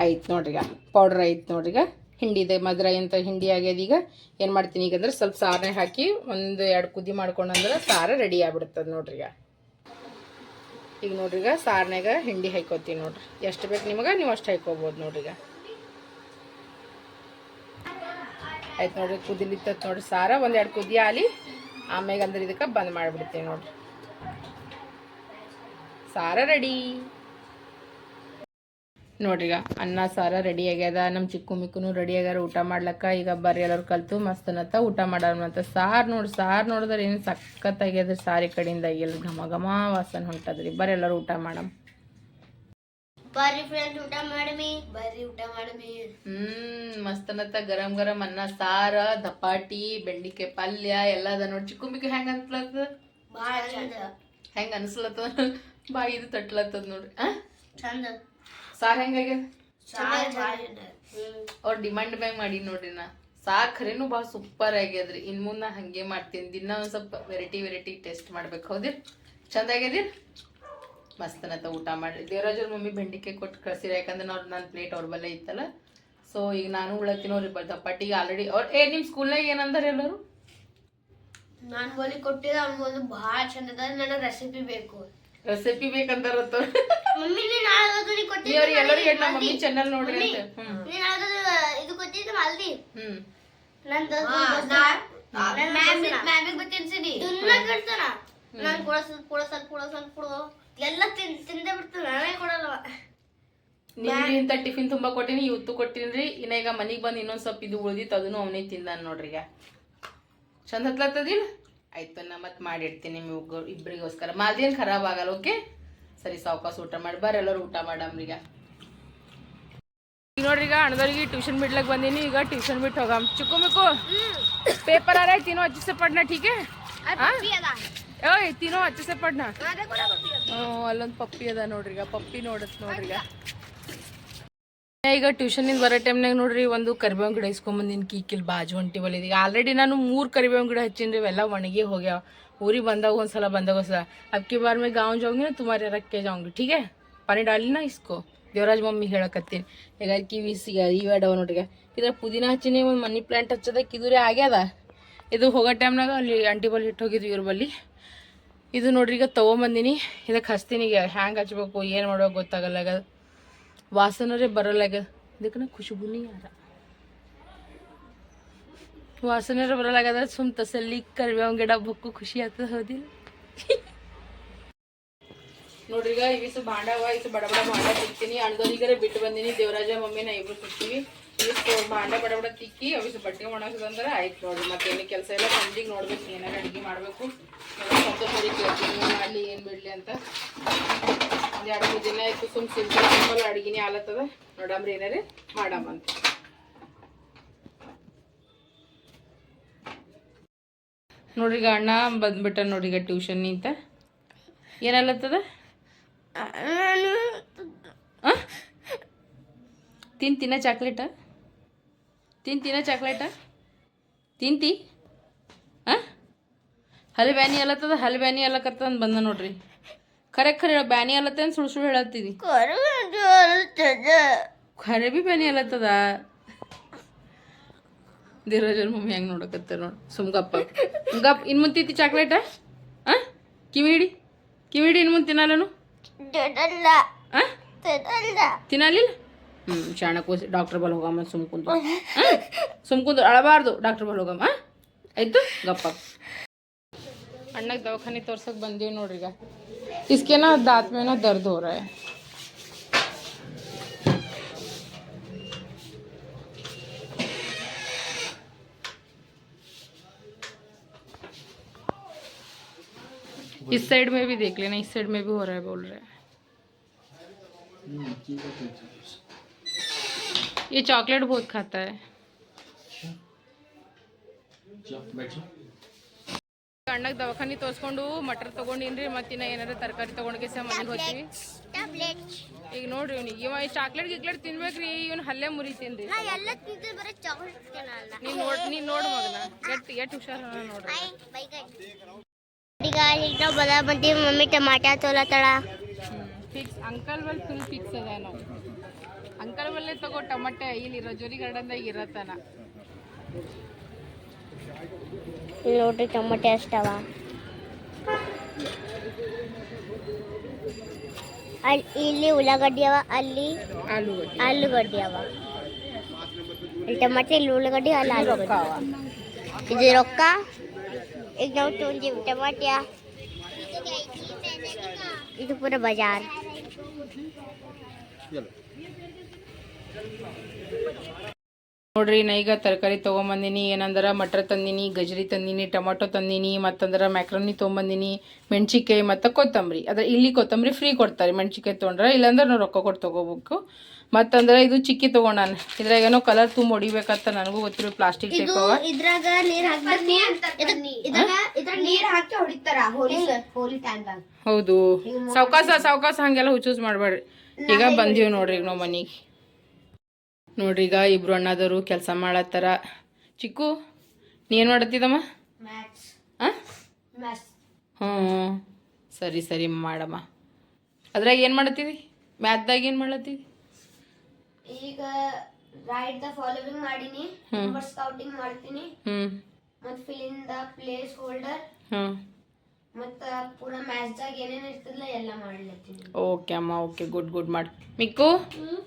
ಆಯ್ತು ನೋಡ್ರಿ ಈಗ. ಪೌಡ್ರ್ ಆಯ್ತು ನೋಡ್ರಿ ಈಗ. ಹಿಂಡಿದೆ ಮಧುರೈ ಅಂತ ಹಿಂಡಿ ಆಗ್ಯದ ಈಗ. ಏನು ಮಾಡ್ತೀನಿ ಈಗ ಅಂದ್ರೆ ಸ್ವಲ್ಪ ಸಾರನೇ ಹಾಕಿ ಒಂದು ಎರಡು ಕುದಿ ಮಾಡ್ಕೊಂಡಂದ್ರೆ ಸಾರು ರೆಡಿ ಆಗ್ಬಿಡ್ತದೆ ನೋಡ್ರಿ ಈಗ. ಈಗ ನೋಡ್ರಿ ಈಗ ಸಾರ್ನಾಗ ಹಿಂಡಿ ಹಾಕೋತೀನಿ ನೋಡ್ರಿ. ಎಷ್ಟು ಬೇಕು ನಿಮಗೆ? ನೀವು ಅಷ್ಟು ಹಾಕೋಬೋದು ನೋಡ್ರಿ ಈಗ. ಆಯ್ತು ನೋಡ್ರಿ ಕುದಿಲಿತ್ತ ನೋಡ್ರಿ ಸಾರ, ಒಂದೆರಡು ಕುದಿ ಆಲಿ, ಆಮ್ಯಾಗ ಅಂದ್ರೆ ಇದಕ್ಕೆ ಬಂದ್ ಮಾಡಿಬಿಡ್ತೀನಿ ನೋಡ್ರಿ. ಸಾರ ರೆಡಿ. ನೋಡ್ರಿ ಈಗ ಅನ್ನ ಸಾರ ರೆಡಿ ಆಗ್ಯದ ನಮ್ಮ ಚಿಕ್ಕು ಮಿಕ್ಕುನು ರೆಡಿ ಆಗ್ಯಾರ ಊಟ ಮಾಡ್ಲಕ್ಕ. ಈಗ ಬರ್ರಿ ಎಲ್ಲರೂ ಕಲ್ತು ಮಸ್ತನತ್ತ ಊಟ ಮಾಡೋಣ ಅಂತ ಸಾರು ನೋಡಿ ಸಾರು ನೋಡಿದ್ರೆ ಏನು ಸಖತ್ ಆಗ್ಯದ್ರಿ ಸಾರಿ ಕಡೆಯಿಂದ ಎಲ್ಲ ಘಮ ಘಮ ವಾಸನೆ ಹೊಂಟದ್ರಿ. ಬರ್ರಿ ಎಲ್ಲರೂ ಊಟ ಮಾಡಮ್. ಬರ್ರಿ ಫ್ರೆಂಡ್ಸ್ ಊಟ ಮಾಡಮಿ. ಬರ್ರಿ ಊಟ ಮಾಡಮಿ. ಹ್ಮ್ ಮಸ್ತನತ್ತ ಗರಂ ಗರಂ ಅನ್ನ ಸಾರ ದಪಾಟಿ ಬೆಂಡಿಕಾಯಿ ಪಲ್ಯ ಎಲ್ಲ ಅದ ನೋಡಿ. ಚಿಕ್ಕು ಮಿಕ್ಕು ಹೆಂಗ್ ಅನ್ಸ್ಲತ್ತ? ಭಾಳ ಹೆಂಗ್ ಅನ್ಸ್ಲತ್ತದ? ಬಾಯಿ ಇದು ತಟ್ಲತ್ತದ ನೋಡ್ರಿ. ಆ? ಚಂದ. ಸಾರ್ ಹೆಂಗಾಗ್ಯದ? ಅವ್ರ ಡಿಮಾಂಡ್ ಮ್ಯಾಗ ಮಾಡಿ ನೋಡ್ರಿ ನಾ. ಸಾರ್ ಖರೇನು ಭಾಳ ಸೂಪರ್ ಆಗ್ಯದ್ರಿ. ಇನ್ ಮುಂದೆ ಹಂಗೆ ಮಾಡ್ತೀನಿ. ದಿನ ಒಂದ್ ಸ್ವಲ್ಪ ವೆರೈಟಿ ವೆರೈಟಿ ಟೇಸ್ಟ್ ಮಾಡ್ಬೇಕು. ಹೌದಿರ್? ಚಂದ ಆಗ್ಯದಿರ್? ಮಸ್ತನತ್ತ ಊಟ ಮಾಡ್ರಿ. ಅವ್ರ ಮಮ್ಮಿ ಬೆಂಡಿಕಾಯಿ ಕೊಟ್ಟು ಕಳ್ಸಿರ. ಯಾಕಂದ್ರೆ ಅವ್ರು ನನ್ನ ಪ್ಲೇಟ್ ಅವ್ರ ಬಲ್ಲೇ ಇತ್ತಲ್ಲ. ಸೊ ಈಗ ನಾನು ಉಳತ್ತೀನಿ ಅವ್ರಿ ಪಟ್ಟಿಗೆ ಆಲ್ರೆಡಿ ಅವ್ರ ಏ ನಿಮ್ಮ ಸ್ಕೂಲ್ನಾಗ ಏನಂದಾರ ಎಲ್ಲರೂ? ನಾನು ಬಲಿ ಕೊಟ್ಟಿದ್ದ ಅವ್ನಿಗೊಂದು ಭಾಳ ಚಂದ ನನಗೆ ರೆಸಿಪಿ ಬೇಕು. ರೆಸಿಪಿ ಬೇಕಂತಾರ ಮಮ್ಮಿ ನೀನ್ ಮಮ್ಮಿ ಚಾನಲ್ ನೋಡ್ರಿ ಅಂತ. ಹ್ಮ್. ನೀನ್ ಯಾವ್ದಾದ್ರು ಇದು ಕೊಟ್ಟಿದ್ದು ಮಲ್ದಿ ಹ್ಮ್. ನಂದು ಮ್ಯಾಮಿಗ್ ಗೊತ್ತಿನ್ಸಿನಿ ದಿನ ಕಟ್ತಾನ ನಾನ್ ಕೊಡು ಎಲ್ಲ ತಿನ್ ತಿಂದೇ ಬಿಡ್ತಾನ ನಾನೇ ಕೊಡಲ್ಲ ನಿಮ್ಗೆ ಇಂಥ ಟಿಫಿನ್ ತುಂಬಾ ಕೊಟ್ಟಿನಿ ಇವತ್ತು ಕೊಟ್ಟಿನ್ರಿ. ಇನ್ನ ಈಗ ಮನಿಗ್ ಬಂದು ಇನ್ನೊಂದ್ ಸ್ವಲ್ಪ ಇದು ಉಳ್ದಿತ್ತು ಅದನ್ನು ಅವನೇ ತಿಂದಾನ ನೋಡ್ರಿ ಈಗ. ಚಂದ ಹತ್ಲತ್ತದಿಲ್ಲ ಆಯ್ತು ನಾ ಮತ್ತೆ ಮಾಡಿಡ್ತೀನಿ ನಿಮಗೆ ಇಬ್ಬರಿಗೋಸ್ಕರ ಮಾಲ್ದೇನು ಖರಾಬ್ ಆಗಲ್ಲ ಓಕೆ ಸರಿ ಸಾವ್ಕಾಸ್ ಊಟ ಮಾಡಿ ಬರ್ರಿ ಎಲ್ಲರೂ ಊಟ ಮಾಡಮ್ರಿಗ ಈಗ. ನೋಡ್ರಿ ಈಗ ಅಣ್ಣದವ್ರಿಗೆ ಟ್ಯೂಷನ್ ಬಿಡ್ಲಕ್ ಬಂದೀನಿ ಈಗ ಟ್ಯೂಷನ್ ಬಿಟ್ಟು ಹೋಗಮ್. ಚಿಕ್ಕ ಮಿಕ್ಕು. ಪೇಪರ್ ಆರ ತಿನ್ನೋ ಹಚ್ಚಸೆ ಪಡ್ನ ಟೀಕೆ? ಓಯ್ ತಿನ್ನೋ ಹಚ್ಚಸೆ ಪಡ್ನ ಅಲ್ಲೊಂದು ಪಪ್ಪಿ ಅದ ನೋಡ್ರಿ ಈಗ ಪಪ್ಪಿ ನೋಡತ್ ನೋಡ್ರಿ ಈಗ. ಈಗ ಟ್ಯೂಷನಿಂದ ಬರೋ ಟೈಮ್ನಾಗ ನೋಡ್ರಿ ಒಂದು ಕರಿಬೇವಿನ ಗಿಡ ಇಸ್ಕೊಂಬಂದಿನ, ಕೀಕಿಲ್ ಬಾಜು ಒಂಟಿ ಒಲಿದ ಈಗ ಆಲ್ರೆಡಿ ನಾನು ಮೂರು ಕರಿಬೇವಿನ ಗಿಡ ಹಚ್ಚಿನ್ರಿ, ಇವೆಲ್ಲ ಒಣಗಿ ಹೋಗ್ಯಾವ. ಊರಿಗೆ ಬಂದಾಗ ಒಂದ್ಸಲ ಬಂದಾಗ ಒಂದ್ಸಲ. ಅಕ್ಕಿ ಬಾರ್ ಮೇಲೆ ಗಾಂವ್ ಜಾವಂಗಿ ನಾ ತುಮಾರಿ ರಕ್ಕೆ ಜಾವಂಗಿ ಠೀಕ್ ಪನಿ ಡಾಲಿನ ಇಸ್ಕೋ. ದೇವರಾಜ್ ಮಮ್ಮಿ ಹೇಳಕತ್ತೀನಿ. ಈಗ ಕಿವಿ ಈ ಡವ ನೋಡ್ರಿ ಇದ್ರ ಪುದೀನ ಹಚ್ಚಿನಿ, ಒಂದು ಮನಿ ಪ್ಲಾಂಟ್ ಹಚ್ಚೋದಕ್ಕೆ ಇದುರೇ ಆಗ್ಯದ. ಇದು ಹೋಗೋ ಟೈಮ್ನಾಗ ಅಲ್ಲಿ ಅಂಟಿ ಬಲ್ಲಿ ಇಟ್ಟು ಹೋಗಿದ್ವಿ ಇವ್ರ ಬಲ್ಲಿ ಇದು ನೋಡ್ರಿ ಈಗ ತೊಗೊಂಬಂದಿನಿ. ಇದಕ್ಕೆ ಹಚ್ತೀನಿ ಈಗ. ಹ್ಯಾಂಗೆ ಹಚ್ಬೇಕು, ಏನು ಮಾಡ್ಬೇಕು ಗೊತ್ತಾಗಲ್ಲ ಈಗ ವಾಸನರೇ ಬರಲ್ಲ ಈಗ ಇದಕ್ಕೆ ಖುಷಬುನಿ ಯಾರ ವಾಸನರೇ ಬರಲಾಗದ ಸುಮ್ ತಸಲ್ಲಿ ಕರಿಬೇವು ಗಿಡ ಬಕ್ಕು ಖುಷಿ ಆಗ್ತದ ಹೌದಿಲ್ಲ ನೋಡ್ರಿ ಈಗ ಇವಿಸು ಭಾಂಡವ ಇಸು ಬಡ ಬಡ ಭಾಂಡ ತಿಕ್ತೀನಿ ಅಣ್ದೋರಿಗರೆ ಬಿಟ್ಟು ಬಂದಿನಿ ದೇವರಾಜ ಮಮ್ಮಿನ ಇಬ್ರು ತಿಕ್ತೀವಿ ಇವಿಷ್ಟು ಭಾಂಡ ಬಡ ಬಡ ತಿಕ್ಕಿ ಅವಿಸು ಬಟ್ಟೆ ಒಣಗಿಸೋದಂದ್ರೆ ಆಯ್ತು ನೋಡ್ರಿ ಮತ್ತೇನು ಕೆಲಸ ಎಲ್ಲ ಸಂಜೆಗೆ ನೋಡ್ಬೇಕು ಏನಾರ ಅಡುಗೆ ಮಾಡಬೇಕು ಸಂತೋಷರಿ ಕೇಳ್ತೀನಿ ಏನು ಮಾಡಲಿ ಏನು ಬಿಡಲಿ ಅಂತ ಒಂದು ಎರಡು ಮೂರು ದಿನ ಆಯ್ತು ಸುಮ್ ಸಿಂಪಲ್ ಸಿಂಪಲ್ ಅಡುಗೆನೇ ಆಲತ್ತದ ನೋಡಮ್ರಿ ಏನಾರೇ ಅಂತ. ನೋಡ್ರಿ ಅಣ್ಣ ಬಂದ್ಬಿಟ್ಟ ನೋಡ್ರಿ ಈಗ ಟ್ಯೂಷನ್ ನಿಂತ ಏನಲ್ಲತ್ತದ ಆ? ತಿನ್ ತಿನ್ನ ಚಾಕ್ಲೇಟ? ತಿನ್ ತಿನ್ನ ಚಾಕ್ಲೇಟ? ತಿಂತಿ? ಹಾಂ ಹಲ್ ಬ್ಯಾನಿ ಅಲ್ಲತ್ತದ ಹಲ್ ಬ್ಯಾನಿ ಅಲ್ಲಕತ್ತ ಅಂತ ಬಂದ ನೋಡ್ರಿ. ಖರೆ ಖರೆ ಹೇಳ, ಬ್ಯಾನಿ ಅಲ್ಲತ್ತ ಅಂತ ಸುಳ್ಳು ಸುಳ್ಳು ಹೇಳತ್ತಿದಿ ಖರೆ ಬಿ ಬ್ಯಾನಿ ಅಲ್ಲತ್ತದ? ಧೀರಜನ್ ಮಮ್ಮಿ ಹೆಂಗೆ ನೋಡಕತ್ತಾರ ನೋಡಿ ಸುಮ್ ಗಪ್ಪ ಗಪ್ ಇನ್ ಮುಂದೆ ತಿಂತಿ ಚಾಕ್ಲೇಟ ಆ? ಕಿವಿಡಿ ಕಿವಿಡಿ ಇನ್ನು ಮುಂದೆ ತಿನ್ನಲ್ಲನು? ತಿನ್ನಲಿಲ್ಲ? ಹ್ಞೂ ಶಾಣಕೋಸಿ ಡಾಕ್ಟರ್ ಬಲ್ ಹೋಗಮ್ಮ ಸುಮ್ ಕುಂತು ಸುಮ್ ಕುಂತು ಅಳಬಾರ್ದು ಡಾಕ್ಟರ್ ಬಲ್ ಹೋಗಮ್ಮ? ಆಯ್ತು, ಗಪ್ಪ. ಅಣ್ಣಗೆ ದವಾಖಾನೆ ತೋರ್ಸಕ್ ಬಂದೀವಿ ನೋಡ್ರಿ ಈಗ इसके ना दांत में ना दर्द हो रहा है। इस साइड में भी देख लेना, इस साइड में भी हो रहा है, बोल रहे हैं। ये चॉकलेट बहुत खाता है। ಅಣ್ಣಗೆ ದವಾಖಾನಿ ತೋರಿಸ್ಕೊಂಡು ಮಟರ್ ತೊಗೊಂಡಿನ್ರಿ ಮತ್ತಿನ್ನ ಏನಾರ ತರಕಾರಿ ತೊಗೊಂಡ್ಗೆ ಸಹ ಮನೆಗೆ ಹೋಗ್ತೀವಿ ಈಗ ನೋಡ್ರಿ ಇವ್ನಿಗೆ ಇವ ಚಾಕ್ಲೇಟ್ ಗಿಕ್ಲೇಟ್ ತಿನ್ಬೇಕ್ರಿ ಇವ್ನು ಹಲ್ಲೆ ಮುರಿತೀನ್ರಿ. ಎಲ್ಲ ನೀನು ನೋಡಿ ನೀನ್ ನೋಡ್ ಮಗನ. ಎಟ್ ಎಟ್ ಹುಷಾರ ನೋಡ್ರಿ ಈಗ ಬದ ಬಂದಿ ಮಮ್ಮಿ ಟಮಾಟ ತೋಲತ್ತಳ ಫಿಕ್ಸ್ ಅಂಕಲ್ ಬಲ್ ಫುಲ್ ಫಿಕ್ಸ್ ಅದ ನಾವು ಅಂಕಲ್ ಬಲ್ಲೇ ತಗೋ ಟಮಟೆ ಇಲ್ಲಿ ರಜೋರಿ ಗಾರ್ಡನ್ದಾಗ ಇರತ್ತನ. ಇಲ್ಲಿ ನೋಡ್ರಿ ಟಮಾಟೆ ಅಷ್ಟವ ಅಲ್ಲಿ ಇಲ್ಲಿ ಉಳ್ಳಾಗಡ್ಡಿ ಅವ ಅಲ್ಲಿ ಆಲೂಗಡ್ಡೆ ಆಲೂಗಡ್ಡಿ ಅವ ಇಲ್ಲಿ ಟಮಾಟೆ ಇಲ್ಲಿ ಉಳ್ಳಾಗಡ್ಡಿ ಅಲ್ಲಿ ಆಲೂಗಡ್ಡಿ ಅವ ಇದು ರೊಕ್ಕ ಈಗ ನಾವು ತೊಗೊಂಡೀವಿ ಟಮಾಟ್ಯ ಇದು ಪೂರ ಬಜಾರ್ ನೋಡ್ರಿ ನಾ ಈಗ ತರಕಾರಿ ತೊಗೊಂಬಂದಿನಿ ಏನಂದ್ರ ಮಟರ್ ತಂದಿನಿ ಗಜ್ರಿ ತಂದಿನಿ ಟೊಮಾಟೊ ತಂದಿನಿ ಮತ್ತಂದ್ರ ಮ್ಯಾಕ್ರೋನಿ ತೊಗೊಂಬಂದಿನಿ ಮೆಣಸಿನ್ಕಾಯಿ ಮತ್ತು ಕೊತ್ತಂಬರಿ. ಅದ್ರ ಇಲ್ಲಿ ಕೊತ್ತಂಬರಿ ಫ್ರೀ ಕೊಡ್ತಾರೆ ಮೆಣಸಿನ್ಕಾಯಿ ತೊಗೊಂಡ್ರೆ ಇಲ್ಲಾಂದ್ರೆ ನಾವು ರೊಕ್ಕ ಕೊಟ್ಟು ತಗೋಬೇಕು. ಮತ್ತಂದ್ರೆ ಇದು ಚಿಕ್ಕಿ ತಗೊಂಡಾನ ಇದ್ರಾಗ ಏನೋ ಕಲರ್ ತುಂಬ ಹೊಡಿಬೇಕಂತ ನನಗೂ ಗೊತ್ತಿರೋ ಪ್ಲಾಸ್ಟಿಕ್ ಟೈಪ್ ಅವ ಇದ್ರಾಗ ನೀರ್ ಹಾಕ್ಬೇಕು ಇದ್ರಾಗ ಇದ್ರಾಗ ನೀರ್ ಹಾಕಿ ಹೊಡಿತಾರ ಹೋಲಿ ಹೋಲಿ ಟ್ಯಾಂಕ್ ಹೌದು. ಸಾವಕಾಸ ಸಾವಕಾಸ ಹಂಗೆಲ್ಲ ಹುಚ್ಚೂಸ್ ಮಾಡಬೇಡ್ರಿ. ಈಗ ಬಂದೀವಿ ನೋಡ್ರಿ ಈಗ ನಾವು ಮನೆಗೆ. ನೋಡ್ರಿ ಈಗ ಇಬ್ರು ಅಣ್ಣದವರು ಕೆಲಸ ಮಾಡತ್ತಾರ. ಚಿಕ್ಕು ನೀ ಏನು ಮಾಡತ್ತಿದಮ್ಮ? ಮ್ಯಾಥ್ಸ್ ಹಾಂ ಮ್ಯಾಥ್ಸ್ ಹ್ಞೂ ಸರಿ ಸರಿ ಮಾಡಮ್ಮ. ಅದ್ರಾಗ ಏನು ಮಾಡತ್ತೀವಿ ಮ್ಯಾಥ್ದಾಗ ಏನು ಮಾಡತ್ತೀವಿ ಈಗ ರೈಟ್ ದ ಫಾಲೋವಿಂಗ್ ಮಾಡಿನಿ. ನಂಬರ್ ಸ್ಕೌಟಿಂಗ್ ಮಾಡ್ತೀನಿ. ಹ್ಞೂ ಮತ್ತು fill in the placeholder ಹ್ಞೂ ಮತ್ತ ಪೂರಾ ಮ್ಯಾಚ್ದಾಗ ಏನೇನ್ ಇರ್ತದಲ್ಲ ಎಲ್ಲ ಮಾಡ್ಲತ್ತೀನಿ. ಓಕೆ ಅಮ್ಮ ಓಕೆ ಗುಡ್ ಗುಡ್ ಮಾಡಿ. ಮಿಕ್ಕು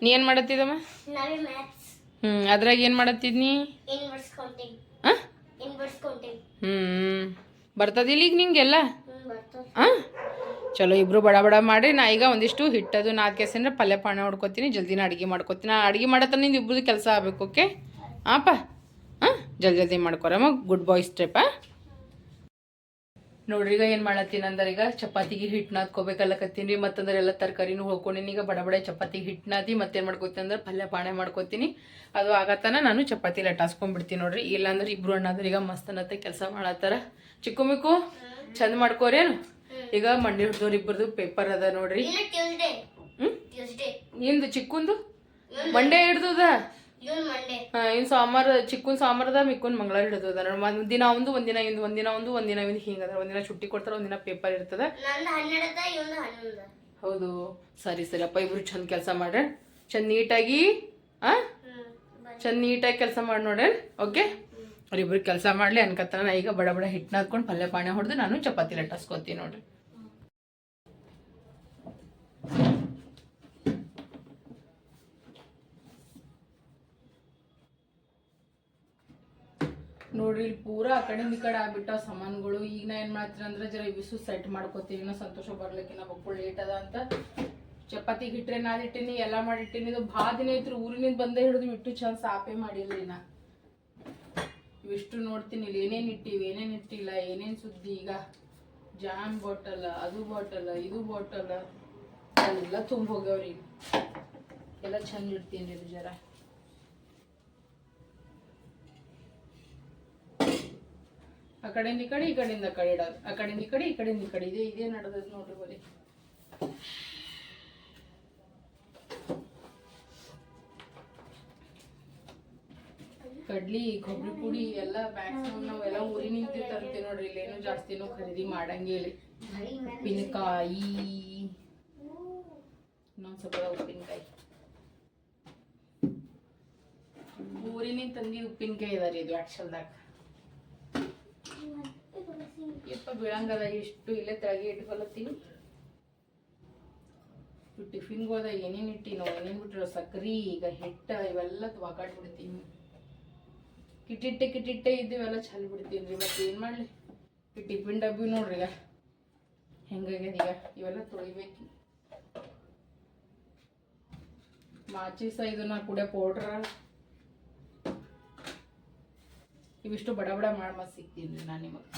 ನೀ ಏನು ಮಾಡತ್ತಿದ್ದಮ್ಮ ನಾವೇ ಮ್ಯಾಥ್ಸ್ ಹ್ಞೂ ಅದ್ರಾಗ ಏನು ಮಾಡತ್ತಿದ್ನಿ? ಇನ್ವರ್ಸ್ ಕೌಂಟಿಂಗ್ ಹಾಂ ಇನ್ವರ್ಸ್ ಕೌಂಟಿಂಗ್ ಹ್ಞೂ ಬರ್ತದಿಲ್ಲ ಈಗ ನಿಂಗೆಲ್ಲ? ಹಾಂ ಚಲೋ ಇಬ್ರು ಬಡ ಬಡ ಮಾಡಿ ನಾ ಈಗ ಒಂದಿಷ್ಟು ಹಿಟ್ಟದು ನಾಲ್ಕು ಕೆಸಂದ್ರೆ ಪಲ್ಯ ಪಾಣ ಹೊಡ್ಕೊತೀನಿ ಜಲ್ದಿನ ಅಡುಗೆ ಮಾಡ್ಕೊತೀನಿ. ನಾ ಅಡುಗೆ ಮಾಡತ್ತ ನಿಂದು ಇಬ್ರದ್ದು ಕೆಲಸ ಆಗ್ಬೇಕು ಓಕೆ ಹಾಂಪ್ಪ ಹಾಂ ಜಲ್ದಿ ಜಲ್ದಿ ಮಾಡ್ಕೊರಮ್ಮ ಗುಡ್ ಬಾಯ್ ಸ್ಟೆಪ್ ನೋಡ್ರಿ ಈಗ ಏನು ಮಾಡತ್ತೀನಿ ಅಂದ್ರೆ ಈಗ ಚಪಾತಿಗೆ ಹಿಟ್ಟು ನಾದ್ಕೋಬೇಕಲ್ಲಕತ್ತೀನಿ ರೀ ಮತ್ತಂದ್ರೆ ಎಲ್ಲ ತರಕಾರಿನೂ ಹೋಗ್ಕೊಂಡಿನಿ ಈಗ ಬಡ ಬಡ ಚಪಾತಿಗೆ ಹಿಟ್ಟು ನಾದಿ ಮತ್ತೇನು ಮಾಡ್ಕೋತೀನಿ ಅಂದ್ರೆ ಪಲ್ಯ ಪಾಣೆ ಮಾಡ್ಕೊತೀನಿ. ಅದು ಆಗತ್ತಾನ ನಾನು ಚಪಾತಿ ಲಟಾಸ್ಕೊಂಡ್ಬಿಡ್ತೀನಿ ನೋಡ್ರಿ. ಇಲ್ಲಾಂದ್ರೆ ಇಬ್ರು ಅಣ್ಣಾದ್ರೆ ಈಗ ಮಸ್ತ್ ಅನ್ನತ್ತೆ ಕೆಲಸ ಮಾಡತ್ತಾರ. ಚಿಕ್ಕು ಮಿಕ್ಕು ಚಂದ ಮಾಡ್ಕೋರೇನು ಈಗ ಮಂಡಿ ಹಿಡ್ದವ್ರು ಇಬ್ಬರದು ಪೇಪರ್ ಅದ ನೋಡ್ರಿ. ಹ್ಞೂ ನಿಂದು ಚಿಕ್ಕುಂದು? ಮಂಡೇ ಹಿಡ್ದದ? ಇನ್ ಸೋಮವಾರ ಚಿಕ್ಕನ್ ಸೋಮವಾರದ ಮಿಕ್ಕನ್ ಮಂಗಳವಾರ ಹಿಡಿದ ಒಂದಿನ ಒಂದು ಒಂದಿನ ಇಂದು ಒಂದಿನ ಒಂದು ಒಂದಿನ ಒಂದು ಹಿಂಗದ ಒಂದಿನ ಚುಟ್ಟಿ ಕೊಡ್ತಾರ ಒಂದಿನ ಪೇಪರ್ ಇರ್ತದ. ಹೌದು. ಸರಿ ಸರಿ. ಅಪ್ಪ ಇಬ್ರು ಚಂದ ಕೆಲಸ ಮಾಡ್ರೆ. ಚಂದ ನೀಟಾಗಿ ಆ? ಚಂದ ನೀಟಾಗಿ ಕೆಲಸ ಮಾಡಿ ನೋಡ್ರಿ. ಓಕೆ? ಅವ್ರಿಬ್ರು ಕೆಲಸ ಮಾಡ್ಲಿ ಅನ್ಕತ್ತಾರ ನಾ ಈಗ ಬಡ ಬಡ ಹಿಟ್ಟು ಹಾಕೊಂಡು ಪಲ್ಯ ಪಾಣೆ ಹೊಡೆದು ನಾನು ಚಪಾತಿ ಲಟ್ಟಿಸ್ಕೊತೀನಿ ನೋಡ್ರಿ. ನೋಡ್ರಿ, ಇಲ್ಲಿ ಪೂರಾ ಆ ಕಡೆ ಈ ಕಡೆ ಆಗ್ಬಿಟ್ಟಾವ ಸಾಮಾನುಗಳು. ಈಗ ನಾ ಏನ್ ಮಾಡ್ತೀನಿ ಅಂದ್ರೆ ಜರ ಬಿಸು ಸೆಟ್ ಮಾಡ್ಕೋತೀನಿ. ನಾ ಸಂತೋಷ ಬರ್ಲಿಕ್ಕೆ ನಾ ಲೇಟ್ ಅದ ಅಂತ ಚಪಾತಿ ಹಿಟ್ರೆ ನಾದಿಟ್ಟಿನಿ ಎಲ್ಲ ಮಾಡಿಟ್ಟಿನಿ ಇದು ಭಾಳ ದಿನ ಐತ್ರಿ ಊರಿನಿಂದ ಬಂದೇ ಹಿಡಿದು ಇಟ್ಟು ಚಂದ ಸಾಪೆ ಮಾಡಿಲ್ಲ ನಾ. ಇವಿಷ್ಟು ನೋಡ್ತೀನಿ, ಇಲ್ಲಿ ಏನೇನು ಇಟ್ಟಿವಿ, ಏನೇನ್ ಇಟ್ಟಿಲ್ಲ, ಏನೇನ್ ಸುದ್ದಿ ಈಗ. ಜಾಮ್ ಬಾಟಲ್, ಅದು ಬಾಟಲ್, ಇದು ಬಾಟಲ್. ಎಲ್ಲ ತುಂಬ ಹೋಗ್ಯಾವ್ರಿ ಎಲ್ಲ ಚಂದ ಇಡ್ತೀನಿ ಇದು ಜರ. ಆ ಕಡೆಯಿಂದ ಈ ಕಡೆ, ಈ ಕಡೆಯಿಂದ ಕಡೆ ಇಡೋದು. ಆ ಕಡೆಯಿಂದ ಈ ಕಡೆ, ಈ ಕಡೆಯಿಂದ ಈ ಕಡೆ. ಇದೆ, ಇದೇ ನಡೆದದ್ದು ನೋಡ್ರಿ ಬರೀ ಕಡ್ಲಿ ಕೊಬ್ಬರಿ ಪುಡಿ, ಎಲ್ಲ ಮ್ಯಾಕ್ಸಿಮಮ್ ನಾವೆಲ್ಲ ಊರಿನಿಂದ ತರ್ತೀವಿ ನೋಡ್ರಿ. ಇಲ್ಲೇನು ಜಾಸ್ತಿನೂ ಖರೀದಿ ಮಾಡಂಗೆ ಇಲ್ಲಿ. ಉಪ್ಪಿನಕಾಯಿ ಇನ್ನೊಂದು ಸ್ವಲ್ಪ ಉಪ್ಪಿನಕಾಯಿ. ಊರಿನಿಂದ ತಂದಿ ಉಪ್ಪಿನಕಾಯಿ ಇದಾರೆ ಇದು ಆಕ್ಚುಲ್ದಾಗ ಯಪ್ಪ ಬೀಳಂಗದ ಇಷ್ಟು ಇಲ್ಲೇ ತೆಳಗೆ ಇಟ್ಕೊಳತ್ತೀನಿ ಟಿಫಿನ್ಗೆ ಹೋದ ಏನೇನು ಇಟ್ಟಿನೋ, ಏನೇನು ಬಿಟ್ಟಿರೋ, ಸಕ್ರಿ, ಈಗ ಹಿಟ್ಟ, ಇವೆಲ್ಲ ಬಿಡ್ತೀನಿ. ಕಿಟ್ಟಿಟ್ಟೆ ಕಿಟ್ಟಿಟ್ಟೆ ಇದ್ದೀವೆಲ್ಲ ಚಲ್ ಬಿಡ್ತೀನಿ ರೀ, ಮತ್ತೆ ಏನು ಮಾಡಲಿ? ಈ ಟಿಫಿನ್ ಡಬ್ಬಿ ನೋಡ್ರಿ ಈಗ. ಹೆಂಗಾಗ್ಯದ ಈಗ? ಇವೆಲ್ಲ ತೊಳಿಬೇಕು. ಮಾಚಿಸ ಇದನ್ನ ಕುಡಿಯೋ ಪೌಡ್ರ ಇವಿಷ್ಟು ಬಡ ಬಡ ಮಾಡಿ ಸಿಗ್ತೀನಿ ನಾನು ನಿಮಗೆ.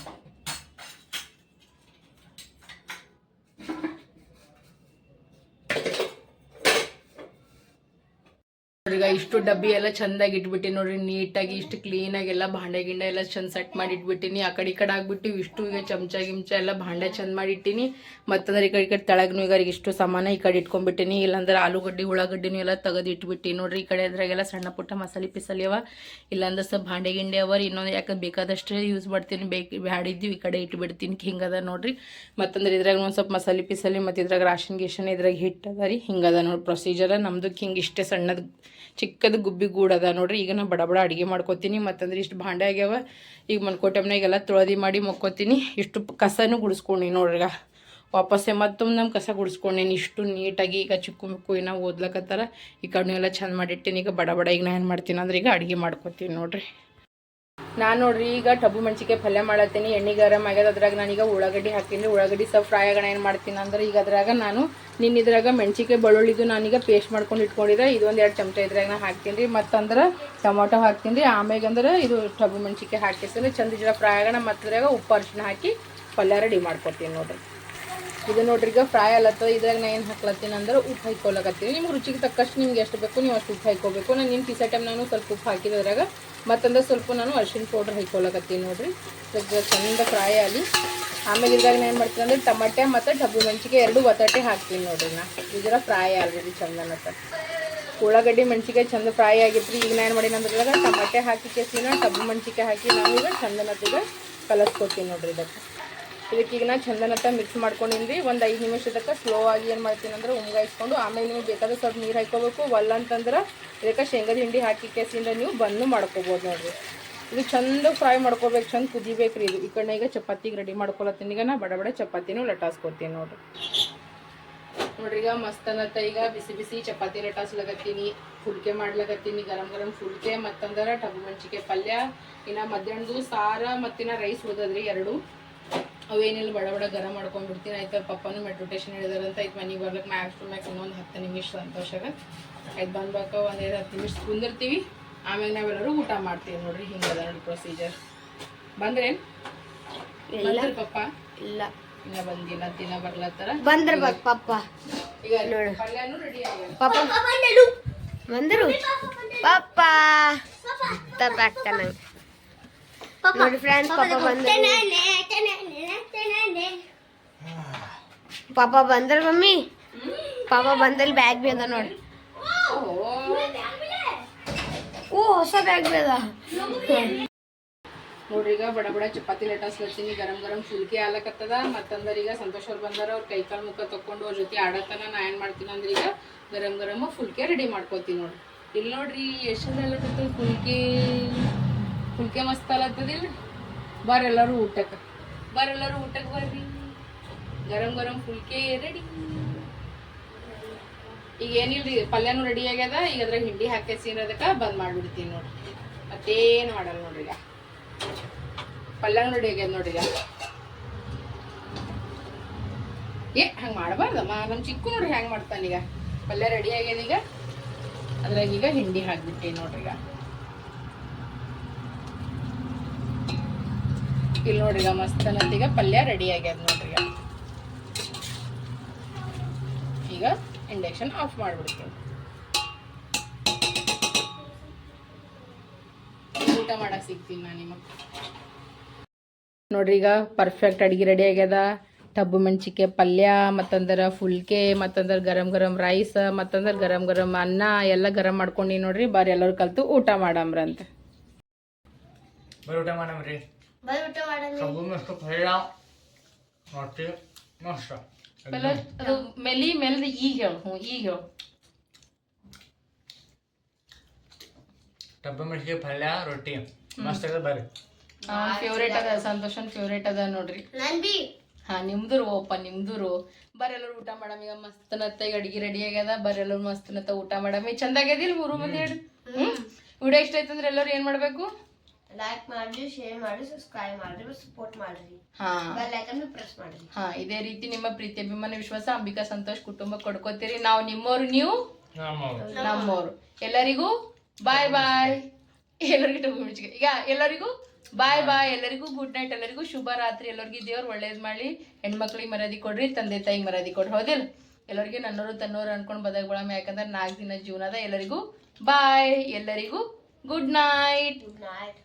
ಈಗ ಇಷ್ಟು ಡಬ್ಬಿ ಎಲ್ಲ ಚಂದಾಗಿ ಇಟ್ಬಿಟ್ಟಿ ನೋಡ್ರಿ, ನೀಟಾಗಿ ಇಷ್ಟು ಕ್ಲೀನಾಗಿ ಎಲ್ಲ ಭಾಂಡೆ ಗಿಂಡೆ ಎಲ್ಲ ಚಂದ ಸೆಟ್ ಮಾಡಿ ಇಟ್ಬಿಟ್ಟಿನಿ. ಆ ಕಡೆ ಈ ಕಡೆ ಆಗ್ಬಿಟ್ಟು ಇಷ್ಟು ಈಗ ಚಮಚ ಗಿಮಚ ಎಲ್ಲ ಭಾಂಡೆ ಚಂದ ಮಾಡಿ ಇಟ್ಟಿನಿ. ಮತ್ತಂದ್ರೆ ಈ ಕಡೆ ಈ ಕಡೆ ತೆಳಗ್ನು ಈಗ ಇಷ್ಟು ಸಾಮಾನ ಈ ಕಡೆ ಇಟ್ಕೊಂಡ್ಬಿಟ್ಟಿನಿ. ಇಲ್ಲಾಂದ್ರೆ ಆಲೂಗಡ್ಡೆ, ಉಳ್ಳಾಗಡ್ಡಿನೂ ಎಲ್ಲ ತೆಗೆದು ಇಟ್ಬಿಟ್ಟಿ ನೋಡ್ರಿ. ಈ ಕಡೆ ಅದ್ರಾಗೆಲ್ಲ ಸಣ್ಣ ಪುಟ್ಟ ಮಸಾಲೆ ಪಿಸಲಿ ಅವ. ಇಲ್ಲಾಂದ್ರೆ ಸ್ವಲ್ಪ ಭಾಂಡೆ ಗಿಂಡೆ ಅವ ಇನ್ನೊಂದು ಯಾಕೆ ಬೇಕಾದಷ್ಟೇ ಯೂಸ್ ಮಾಡ್ತೀನಿ. ಬೇಕು ಬ್ಯಾಡಿದ್ದು ಈ ಕಡೆ ಇಟ್ಬಿಡ್ತೀನಿ. ಹಿಂಗದ ನೋಡ್ರಿ. ಮತ್ತಂದ್ರೆ ಇದ್ರಾಗ ಒಂದು ಸ್ವಲ್ಪ ಮಸಾಲೆ ಪಿಸಲಿ ಮತ್ತು ಇದ್ರಾಗ ರಾಷನ್ ಗೀಷನ್ ಇದ್ರಾಗ ಹಿಟ್ಟು ಅದ ರೀ. ಹಿಂಗದ ನೋಡಿ ಪ್ರೊಸೀಜರ್ ನಮ್ದು ಹಿಂಗೆ ಇಷ್ಟೇ ಸಣ್ಣದು ಚಿಕ್ಕದು ಗುಬ್ಬಿ ಗೂಡದ ನೋಡ್ರಿ. ಈಗ ನಾ ಬಡ ಬಡ ಅಡುಗೆ ಮಾಡ್ಕೊತೀನಿ. ಮತ್ತಂದ್ರೆ ಇಷ್ಟು ಭಾಂಡೆ ಆಗ್ಯಾವ. ಈಗ ಮನ್ಕೋ ಟೈಮ್ನಾಗೆಲ್ಲ ತೊಳೆದಿ ಮಾಡಿ ಮಕ್ಕೋತೀನಿ. ಇಷ್ಟು ಕಸನೂ ಗುಡಿಸ್ಕೊಂಡಿ ನೋಡ್ರಿ ವಾಪಸ್ಸೆ ಮತ್ತೊಮ್ಮೆ ನಮ್ಮ ಕಸ ಗುಡಿಸ್ಕೊಂಡೇನಿ. ಇಷ್ಟು ನೀಟಾಗಿ ಈಗ ಚಿಕ್ಕು ಮಿಕ್ಕು ಏನೋ ಓದ್ಲಕತ್ತಾರ. ಈ ಕಣ್ಣು ಎಲ್ಲ ಚೆಂದ ಮಾಡಿಟ್ಟೀನಿ. ಈಗ ಬಡ ಬಡ ಈಗ ನಾ ಏನು ಮಾಡ್ತೀನಿ ಅಂದ್ರೆ ಈಗ ಅಡುಗೆ ಮಾಡ್ಕೊತೀನಿ ನೋಡ್ರಿ. ನಾನು ನೋಡ್ರಿ, ಈಗ ಟಬ್ಬು ಮೆಣಸಿಕಾಯಿ ಪಲ್ಯ ಮಾಡತ್ತೀನಿ ಎಣ್ಣೆ ಗರಂ ಆಗ್ಯದ, ಅದ್ರಾಗ ನಾನೀಗ ಉಳ್ಳಾಗಡ್ಡಿ ಹಾಕಿನಿ ಉಳ್ಳಾಗಡ್ಡಿ ಸ್ವಲ್ಪ ಫ್ರೈ ಆಗೋಣ ಏನು ಮಾಡ್ತೀನಿ ಅಂದ್ರೆ ಈಗ ಅದ್ರಾಗ ನಾನು ನಿನ್ನ ಇದ್ರಾಗ ಮೆಣಸಿಕಾಯಿ ಬೆಳ್ಳುಳ್ಳಿದು ನಾನೀಗ ಪೇಸ್ಟ್ ಮಾಡ್ಕೊಂಡು ಇಟ್ಕೊಂಡಿದ್ರೆ ಇದೊಂದು ಎರಡು ಚಮಚ ಇದ್ರಾಗ ನಾ ಹಾಕ್ತೀನಿ ರೀ ಮತ್ತಂದ್ರೆ ಟೊಮೊಟೊ ಹಾಕ್ತೀನಿ ರೀ ಆಮ್ಯಾಗ ಅಂದ್ರೆ ಇದು ಟಬ್ಬು ಮೆಣಸಿಕಾಯಿ ಹಾಕಿಸ್ತೀನಿ ಚಂದ ಜರ ಫ್ರೈ ಆಗೋಣ ಮತ್ತು ಅದ್ರಾಗ ಉಪ್ಪು ಅರಿಶಿನ ಹಾಕಿ ಪಲ್ಯ ರೆಡಿ ಮಾಡ್ಕೊತೀನಿ ನೋಡ್ರಿ. ಇದು ನೋಡ್ರಿ ಈಗ ಫ್ರೈ ಆಲತ್ತದ ಇದ್ರಾಗ ನಾ ಏನು ಹಾಕ್ಲತ್ತೀನಿ ಅಂದ್ರೆ ಉಪ್ಪು ಹಾಕೊಳಕತ್ತೀನಿ ನಿಮ್ಗೆ ರುಚಿಗೆ ತಕ್ಕಷ್ಟು ನಿಮ್ಗೆ ಎಷ್ಟು ಬೇಕು ನೀವು ಅಷ್ಟು ಉಪ್ಪು ಹಾಕೋಬೇಕು ನಾನು ನಿಮ್ಮ ಪಿಸ ಟೈಮ್ ನಾನು ಸ್ವಲ್ಪ ಉಪ್ಪು ಹಾಕಿದ್ರಾಗ ಮತ್ತಂದ್ರೆ ಸ್ವಲ್ಪ ನಾನು ಅರ್ಶಿನ ಪೌಡ್ರ್ ಹಾಕೊಳಕತ್ತೀನಿ ನೋಡ್ರಿ. ಸ್ವಲ್ಪ ಚಂದ ಫ್ರೈ ಆಗಲಿ ಆಮೇಲೆ ಇದ್ರಾಗ ಏನು ಮಾಡ್ತೀನಿ ಅಂದ್ರೆ ಟಮಾಟೆ ಮತ್ತು ಡಬ್ಬು ಮೆಣಸಿಗೆ ಎರಡು ಒತ್ತಟೆ ಹಾಕ್ತೀನಿ ನೋಡ್ರಿ ನಾ. ಇದರ ಫ್ರೈ ಆಗಿರಿ ಚಂದ ಮತ್ತೆ. ಉಳ್ಳಾಗಡ್ಡಿ ಮೆಣಸಿಕಾಯಿ ಚಂದ ಫ್ರೈ ಆಗಿತ್ರಿ. ಈಗ ನಾನು ಮಾಡೀನಿ ಅಂದ್ರೆ ಇದ್ರಾಗ ಟಮಾಟೆ ಹಾಕಿ ಕೇಸಿನ ಡಬ್ಬು ಮೆಣಸಿಕಾಯಿ ಹಾಕಿ ನಾವು ಈಗ ಚಂದನತ್ತಿಗೆ ಕಲಸ್ಕೊತೀನಿ ನೋಡ್ರಿ ಇದಕ್ಕೆ. ಇದಕ್ಕೆ ನಾನು ಚಂದನತ್ತ ಮಿಕ್ಸ್ ಮಾಡ್ಕೊಂಡಿನಿ ಒಂದು ಐದು ನಿಮಿಷದಕ್ಕೆ ಸ್ಲೋ ಆಗಿ ಏನು ಮಾಡ್ತೀನಿ ಅಂದ್ರೆ ಉಮ್ಗಾಯಿಸ್ಕೊಂಡು ಆಮೇಲೆ ನಿಮಗೆ ಬೇಕಾದ್ರೆ ಸ್ವಲ್ಪ ನೀರು ಹಾಕ್ಕೋಬೇಕು ಒಲ್ಲ ಅಂತಂದ್ರೆ ಇದಕ್ಕೆ ಶೇಂಗದ ಹಿಂಡಿ ಹಾಕಿ ಕೇಸಿಂದ ನೀವು ಬಂದು ಮಾಡ್ಕೋಬೋದು ನೋಡಿರಿ. ಇದು ಚಂದ ಫ್ರೈ ಮಾಡ್ಕೋಬೇಕು, ಚಂದ ಕುದಿಬೇಕು ರೀ ಇದು. ಈ ಕಡೆ ಈಗ ಚಪಾತಿಗೆ ರೆಡಿ ಮಾಡ್ಕೊಳತ್ತೀನಿ. ಈಗ ನಾ ಬಡ ಬಡ ಚಪಾತಿನೂ ಲಟಾಸ್ಕೊತೀನಿ ನೋಡಿರಿ. ನೋಡ್ರಿ, ಈಗ ಮಸ್ತ್ ಅನ್ನತ್ತ. ಈಗ ಬಿಸಿ ಬಿಸಿ ಚಪಾತಿ ಲಟಾಸ್ಲಕತ್ತೀನಿ ಫುಲ್ಕೆ ಮಾಡ್ಲಕತ್ತೀನಿ ಗರಂ ಗರಂ ಫುಲ್ಕೆ ಮತ್ತಂದ್ರೆ ಟಬ್ ಮೆಣಸಿಕೆ ಪಲ್ಯ, ಇನ್ನ ಮಧ್ಯಾಹ್ನದು ಸಾರ ಮತ್ತಿನ ರೈಸ್ ಓದದ್ರಿ ಎರಡು. ಅವೇನಿಲ್ಲ ಬಡ ಬಡ ಗರಂ ಮಾಡ್ಕೊಂಡ್ಬಿಡ್ತೀನಿ ಆಯ್ತು ಅವ್ರ ಪಪ್ಪನೂ ಮೆಡಿಟೇಷನ್ ಹೇಳಿದಾರಂತ ಆಯ್ತು ಮನೆಗೆ ಬರ್ಲಿಕ್ಕೆ ಮ್ಯಾಕ್ಸ್ ಟು ಮ್ಯಾಕ್ಸ್ ಇನ್ನೊಂದು ಹತ್ತು ನಿಮಿಷ ಸಂತೋಷಗ. ಆಯ್ತು ಬಂದ್ಬೇಕ ಒಂದೈದು ಹತ್ತು ನಿಮಿಷ ಕುಂದಿರ್ತೀವಿ. ಆಮೇಲೆ ನಾವೆಲ್ಲರೂ ಊಟ ಮಾಡ್ತೀವಿ ನೋಡ್ರಿ ಹಿಂಗದ ನೋಡಿ ಪ್ರೊಸೀಜರ್ ಬಂದ್ರೇನು? ಬಂದ್ರಿ ಪಪ್ಪ? ಇಲ್ಲ. ಇನ್ನ ಬಂದಿಲ್ಲ ದಿನ ಬರ್ಲತ್ತರ ಬಂದ್ರ ಬಾ ಪಪ್ಪ. ಈಗ ಪಲ್ಯನೂ ರೆಡಿ ಪಪ್ಪ. ಬಂದರು. ಪಪ್ಪ. ತಪ್ಪಾಗ್ತಾನ ನೋಡಿ ಫ್ರೆಂಡ್ಸ್ ಪಾಪ ಬಂದ ಪಾಪ ಬಂದ್ರ ಮಮ್ಮಿ ಪಾಪ ಬಂದಲ್ಲಿ ಬ್ಯಾಗ್ ಬಿ ಅದ ನೋಡಿ. ಓ ಹೊಸ ಬ್ಯಾಗ್ ಬಿ ಅದ ನೋಡ್ರಿ ಈಗ ಬಡ ಬಡ ಚಪಾತಿ ಲಟಾಸ್ಲತ್ತೀನಿ ಗರಂ ಗರಂ ಫುಲ್ಕಿ ಆಲಕತ್ತದ ಮತ್ತಂದ್ರೆ ಈಗ ಸಂತೋಷ್ ಅವ್ರು ಬಂದಾರ. ಅವ್ರ ಕೈ ಕಾಲು ಮುಖ ತಕೊಂಡು ಅವ್ರ ಜೊತೆ ಆಡತ್ತನ ನಾ ಏನ್ ಮಾಡ್ತೀನಿ ಅಂದ್ರೆ ಈಗ ಗರಂ ಗರಂ ಫುಲ್ಕೆ ರೆಡಿ ಮಾಡ್ಕೋತೀನಿ ನೋಡ್ರಿ. ಇಲ್ಲಿ ನೋಡ್ರಿ ಎಷ್ಟು ಫುಲ್ಕಿ ಫುಲ್ಕೆ ಫುಲ್ಕೆ ಮಸ್ತ್ ಅಲತ್ತದಿಲ್ಲ ಬರೆಲ್ಲರೂ ಊಟಕ್ಕ ಊಟಕ್ಕೆ ಬಾರ್ ಎಲ್ಲರೂ ಊಟಕ್ಕೆ ಬರ್ರಿ. ಗರಂ ಗರಂ ಫುಲ್ಕೆ ರೆಡಿ ಈಗ ಏನಿಲ್ರಿ, ಪಲ್ಯನೂ ರೆಡಿ ಆಗ್ಯದ. ಈಗ ಅದ್ರಾಗ ಹಿಂಡಿ ಅದಕ್ಕೆ ಬಂದ್ ಮಾಡ್ಬಿಡ್ತೀನಿ ನೋಡ್ರಿ. ಮತ್ತೇನು ಮಾಡಲ್ಲ ನೋಡ್ರಿ ಈಗ. ಪಲ್ಯನೂ ರೆಡಿ ಆಗ್ಯದ ನೋಡ್ರಿ ಈಗ. ಏ, ಹಂಗೆ ಮಾಡಬಾರ್ದಮ್ಮ. ನಮ್ಮ ಚಿಕ್ಕ ನೋಡ್ರಿ ಹೆಂಗೆ ಮಾಡ್ತಾನೀಗ ಪಲ್ಯ ರೆಡಿ ಆಗ್ಯದ ಈಗ. ಅದ್ರಾಗ ಈಗ ಹಿಂಡಿ ಹಾಕ್ಬಿಟ್ಟೆ ನೋಡ್ರಿ ಈಗ. ಇಲ್ಲಿ ನೋಡ್ರಿಗ ಮಸ್ತ್ ಅನ್ನತ್ತೀಗ ಪಲ್ಯ ರೆಡಿ ಆಗ್ಯದ ನೋಡ್ರಿ ಈಗ. ಇಂಡಕ್ಷನ್ ಆಫ್ ಮಾಡಿಬಿಡ್ತೀವಿ ಊಟ ಮಾಡಕ್ ಸಿಗ್ತೀನಿ ನಾನು ನಿಮಗೆ. ನೋಡ್ರಿ ಈಗ ಪರ್ಫೆಕ್ಟ್ ಅಡಿಗೆ ರೆಡಿ ಆಗ್ಯದ. ಟಬ್ಬು ಮೆಣಸಿಕೆ ಪಲ್ಯ, ಮತ್ತಂದ್ರ ಫುಲ್ಕೆ, ಮತ್ತಂದ್ರ ಗರಂ ಗರಂ ರೈಸ್ ಮತ್ತಂದ್ರ ಗರಂ ಗರಂ ಅನ್ನ ಎಲ್ಲ ಗರಂ ಮಾಡ್ಕೊಂಡು ನೋಡ್ರಿ, ಬಾರಿ ಎಲ್ಲರೂ ಕಲ್ತು ಊಟ ಮಾಡಮ್ರಂತ. ಊಟ ಮಾಡಮ್ರಿ. ಕಬ್ಬು ಮಸ್ತ್ ಫಳ್ಳ ಮತ್ತೆ ಮಸ್ತ್ ಅದು ಮೆಲಿ ಮೆಲ್ದ ಈಗ ಹೇಳು ಹ್ಞೂ ಈಗ ಹೇಳು. ಟಬ್ಬ ಮೆಣಸಿಗೆ ಪಲ್ಯ ರೊಟ್ಟಿ. ಮಸ್ತ್ ಅದ ಬರ್ರಿ. ಫೇವ್ರೇಟ್ ಅದ ಸಂತೋಷನ್ ಫೇವ್ರೇಟ್ ಅದ ನೋಡ್ರಿ. ಹಾ ನಿಮ್ದು ಓಪ ನಿಮ್ದು ಬರೆಲ್ಲರೂ ಊಟ ಮಾಡಮ್ ಈಗ ಮಸ್ತನತ್ತ ಈಗ ಅಡಿಗೆ ರೆಡಿ ಆಗ್ಯದ. ಬರೆಲ್ಲರೂ ಮಸ್ತನತ್ತ ಊಟ ಮಾಡಮ್. ಈಗ ಚಂದ ಆಗ್ಯದಿಲ್ಲ ಮೂರು ಮಂದಿ ಹೇಳಿ. ಹ್ಮ್. ವಿಡಿಯೋ ಇಷ್ಟ ಆಯ್ತು ಅಂದ್ರೆ ಎಲ್ಲರೂ ಏನ್ ಮಾಡ್ಬೇಕು? ಲೈಕ್ ಮಾಡ್ರಿ ಶೇರ್ ಮಾಡ್ರಿ ಸಬ್ಸ್ಕ್ರೈಬ್ ಮಾಡ್ರಿ ಸಪೋರ್ಟ್ ಮಾಡ್ರಿ. ಹಾ. ಬೆಲ್ ಐಕನ್ ಪ್ರೆಸ್ ಮಾಡ್ರಿ. ಹಾ ಇದೇ ರೀತಿ ನಿಮ್ಮ ಪ್ರೀತಿ ಅಭಿಮಾನ ವಿಶ್ವಾಸ ಅಂಬಿಕಾ ಸಂತೋಷ್ ಕುಟುಂಬ ಕೊಡ್ಕೋತೀರಿ. ನಾವು ನಿಮ್ಮವ್ರು ನೀವು ನಮ್ಮವರು. ಎಲ್ಲರಿಗೂ ಬಾಯ್ ಬಾಯ್ ಎಲ್ಲರಿಗೂ ಈಗ ಎಲ್ಲರಿಗೂ ಬಾಯ್ ಬಾಯ್ ಎಲ್ಲರಿಗೂ ಗುಡ್ ನೈಟ್ ಎಲ್ಲರಿಗೂ ಶುಭ ರಾತ್ರಿ. ಎಲ್ಲರಿಗೂ ದೇವ್ರು ಒಳ್ಳೇದ್ ಮಾಡಿ ಹೆಣ್ಮಕ್ಳಿಗೆ ಮರ್ಯಾದೆ ಕೊಡ್ರಿ ತಂದೆ ತಾಯಿ ಮರ್ಯಾದೆ ಕೊಡ್ರಿ. ಹೌದಿಲ್ಲ? ಎಲ್ಲರಿಗೂ ನನ್ನೋರು ತನ್ನೋರು ಅನ್ಕೊಂಡು ಬದಾಗ ಬಳಮ ಯಾಕಂದ್ರೆ ನಾಲ್ಕು ದಿನ ಜೀವನದ ಎಲ್ಲರಿಗೂ ಬಾಯ್ ಎಲ್ಲರಿಗೂ ಗುಡ್ ನೈಟ್ ಗುಡ್ ನೈಟ್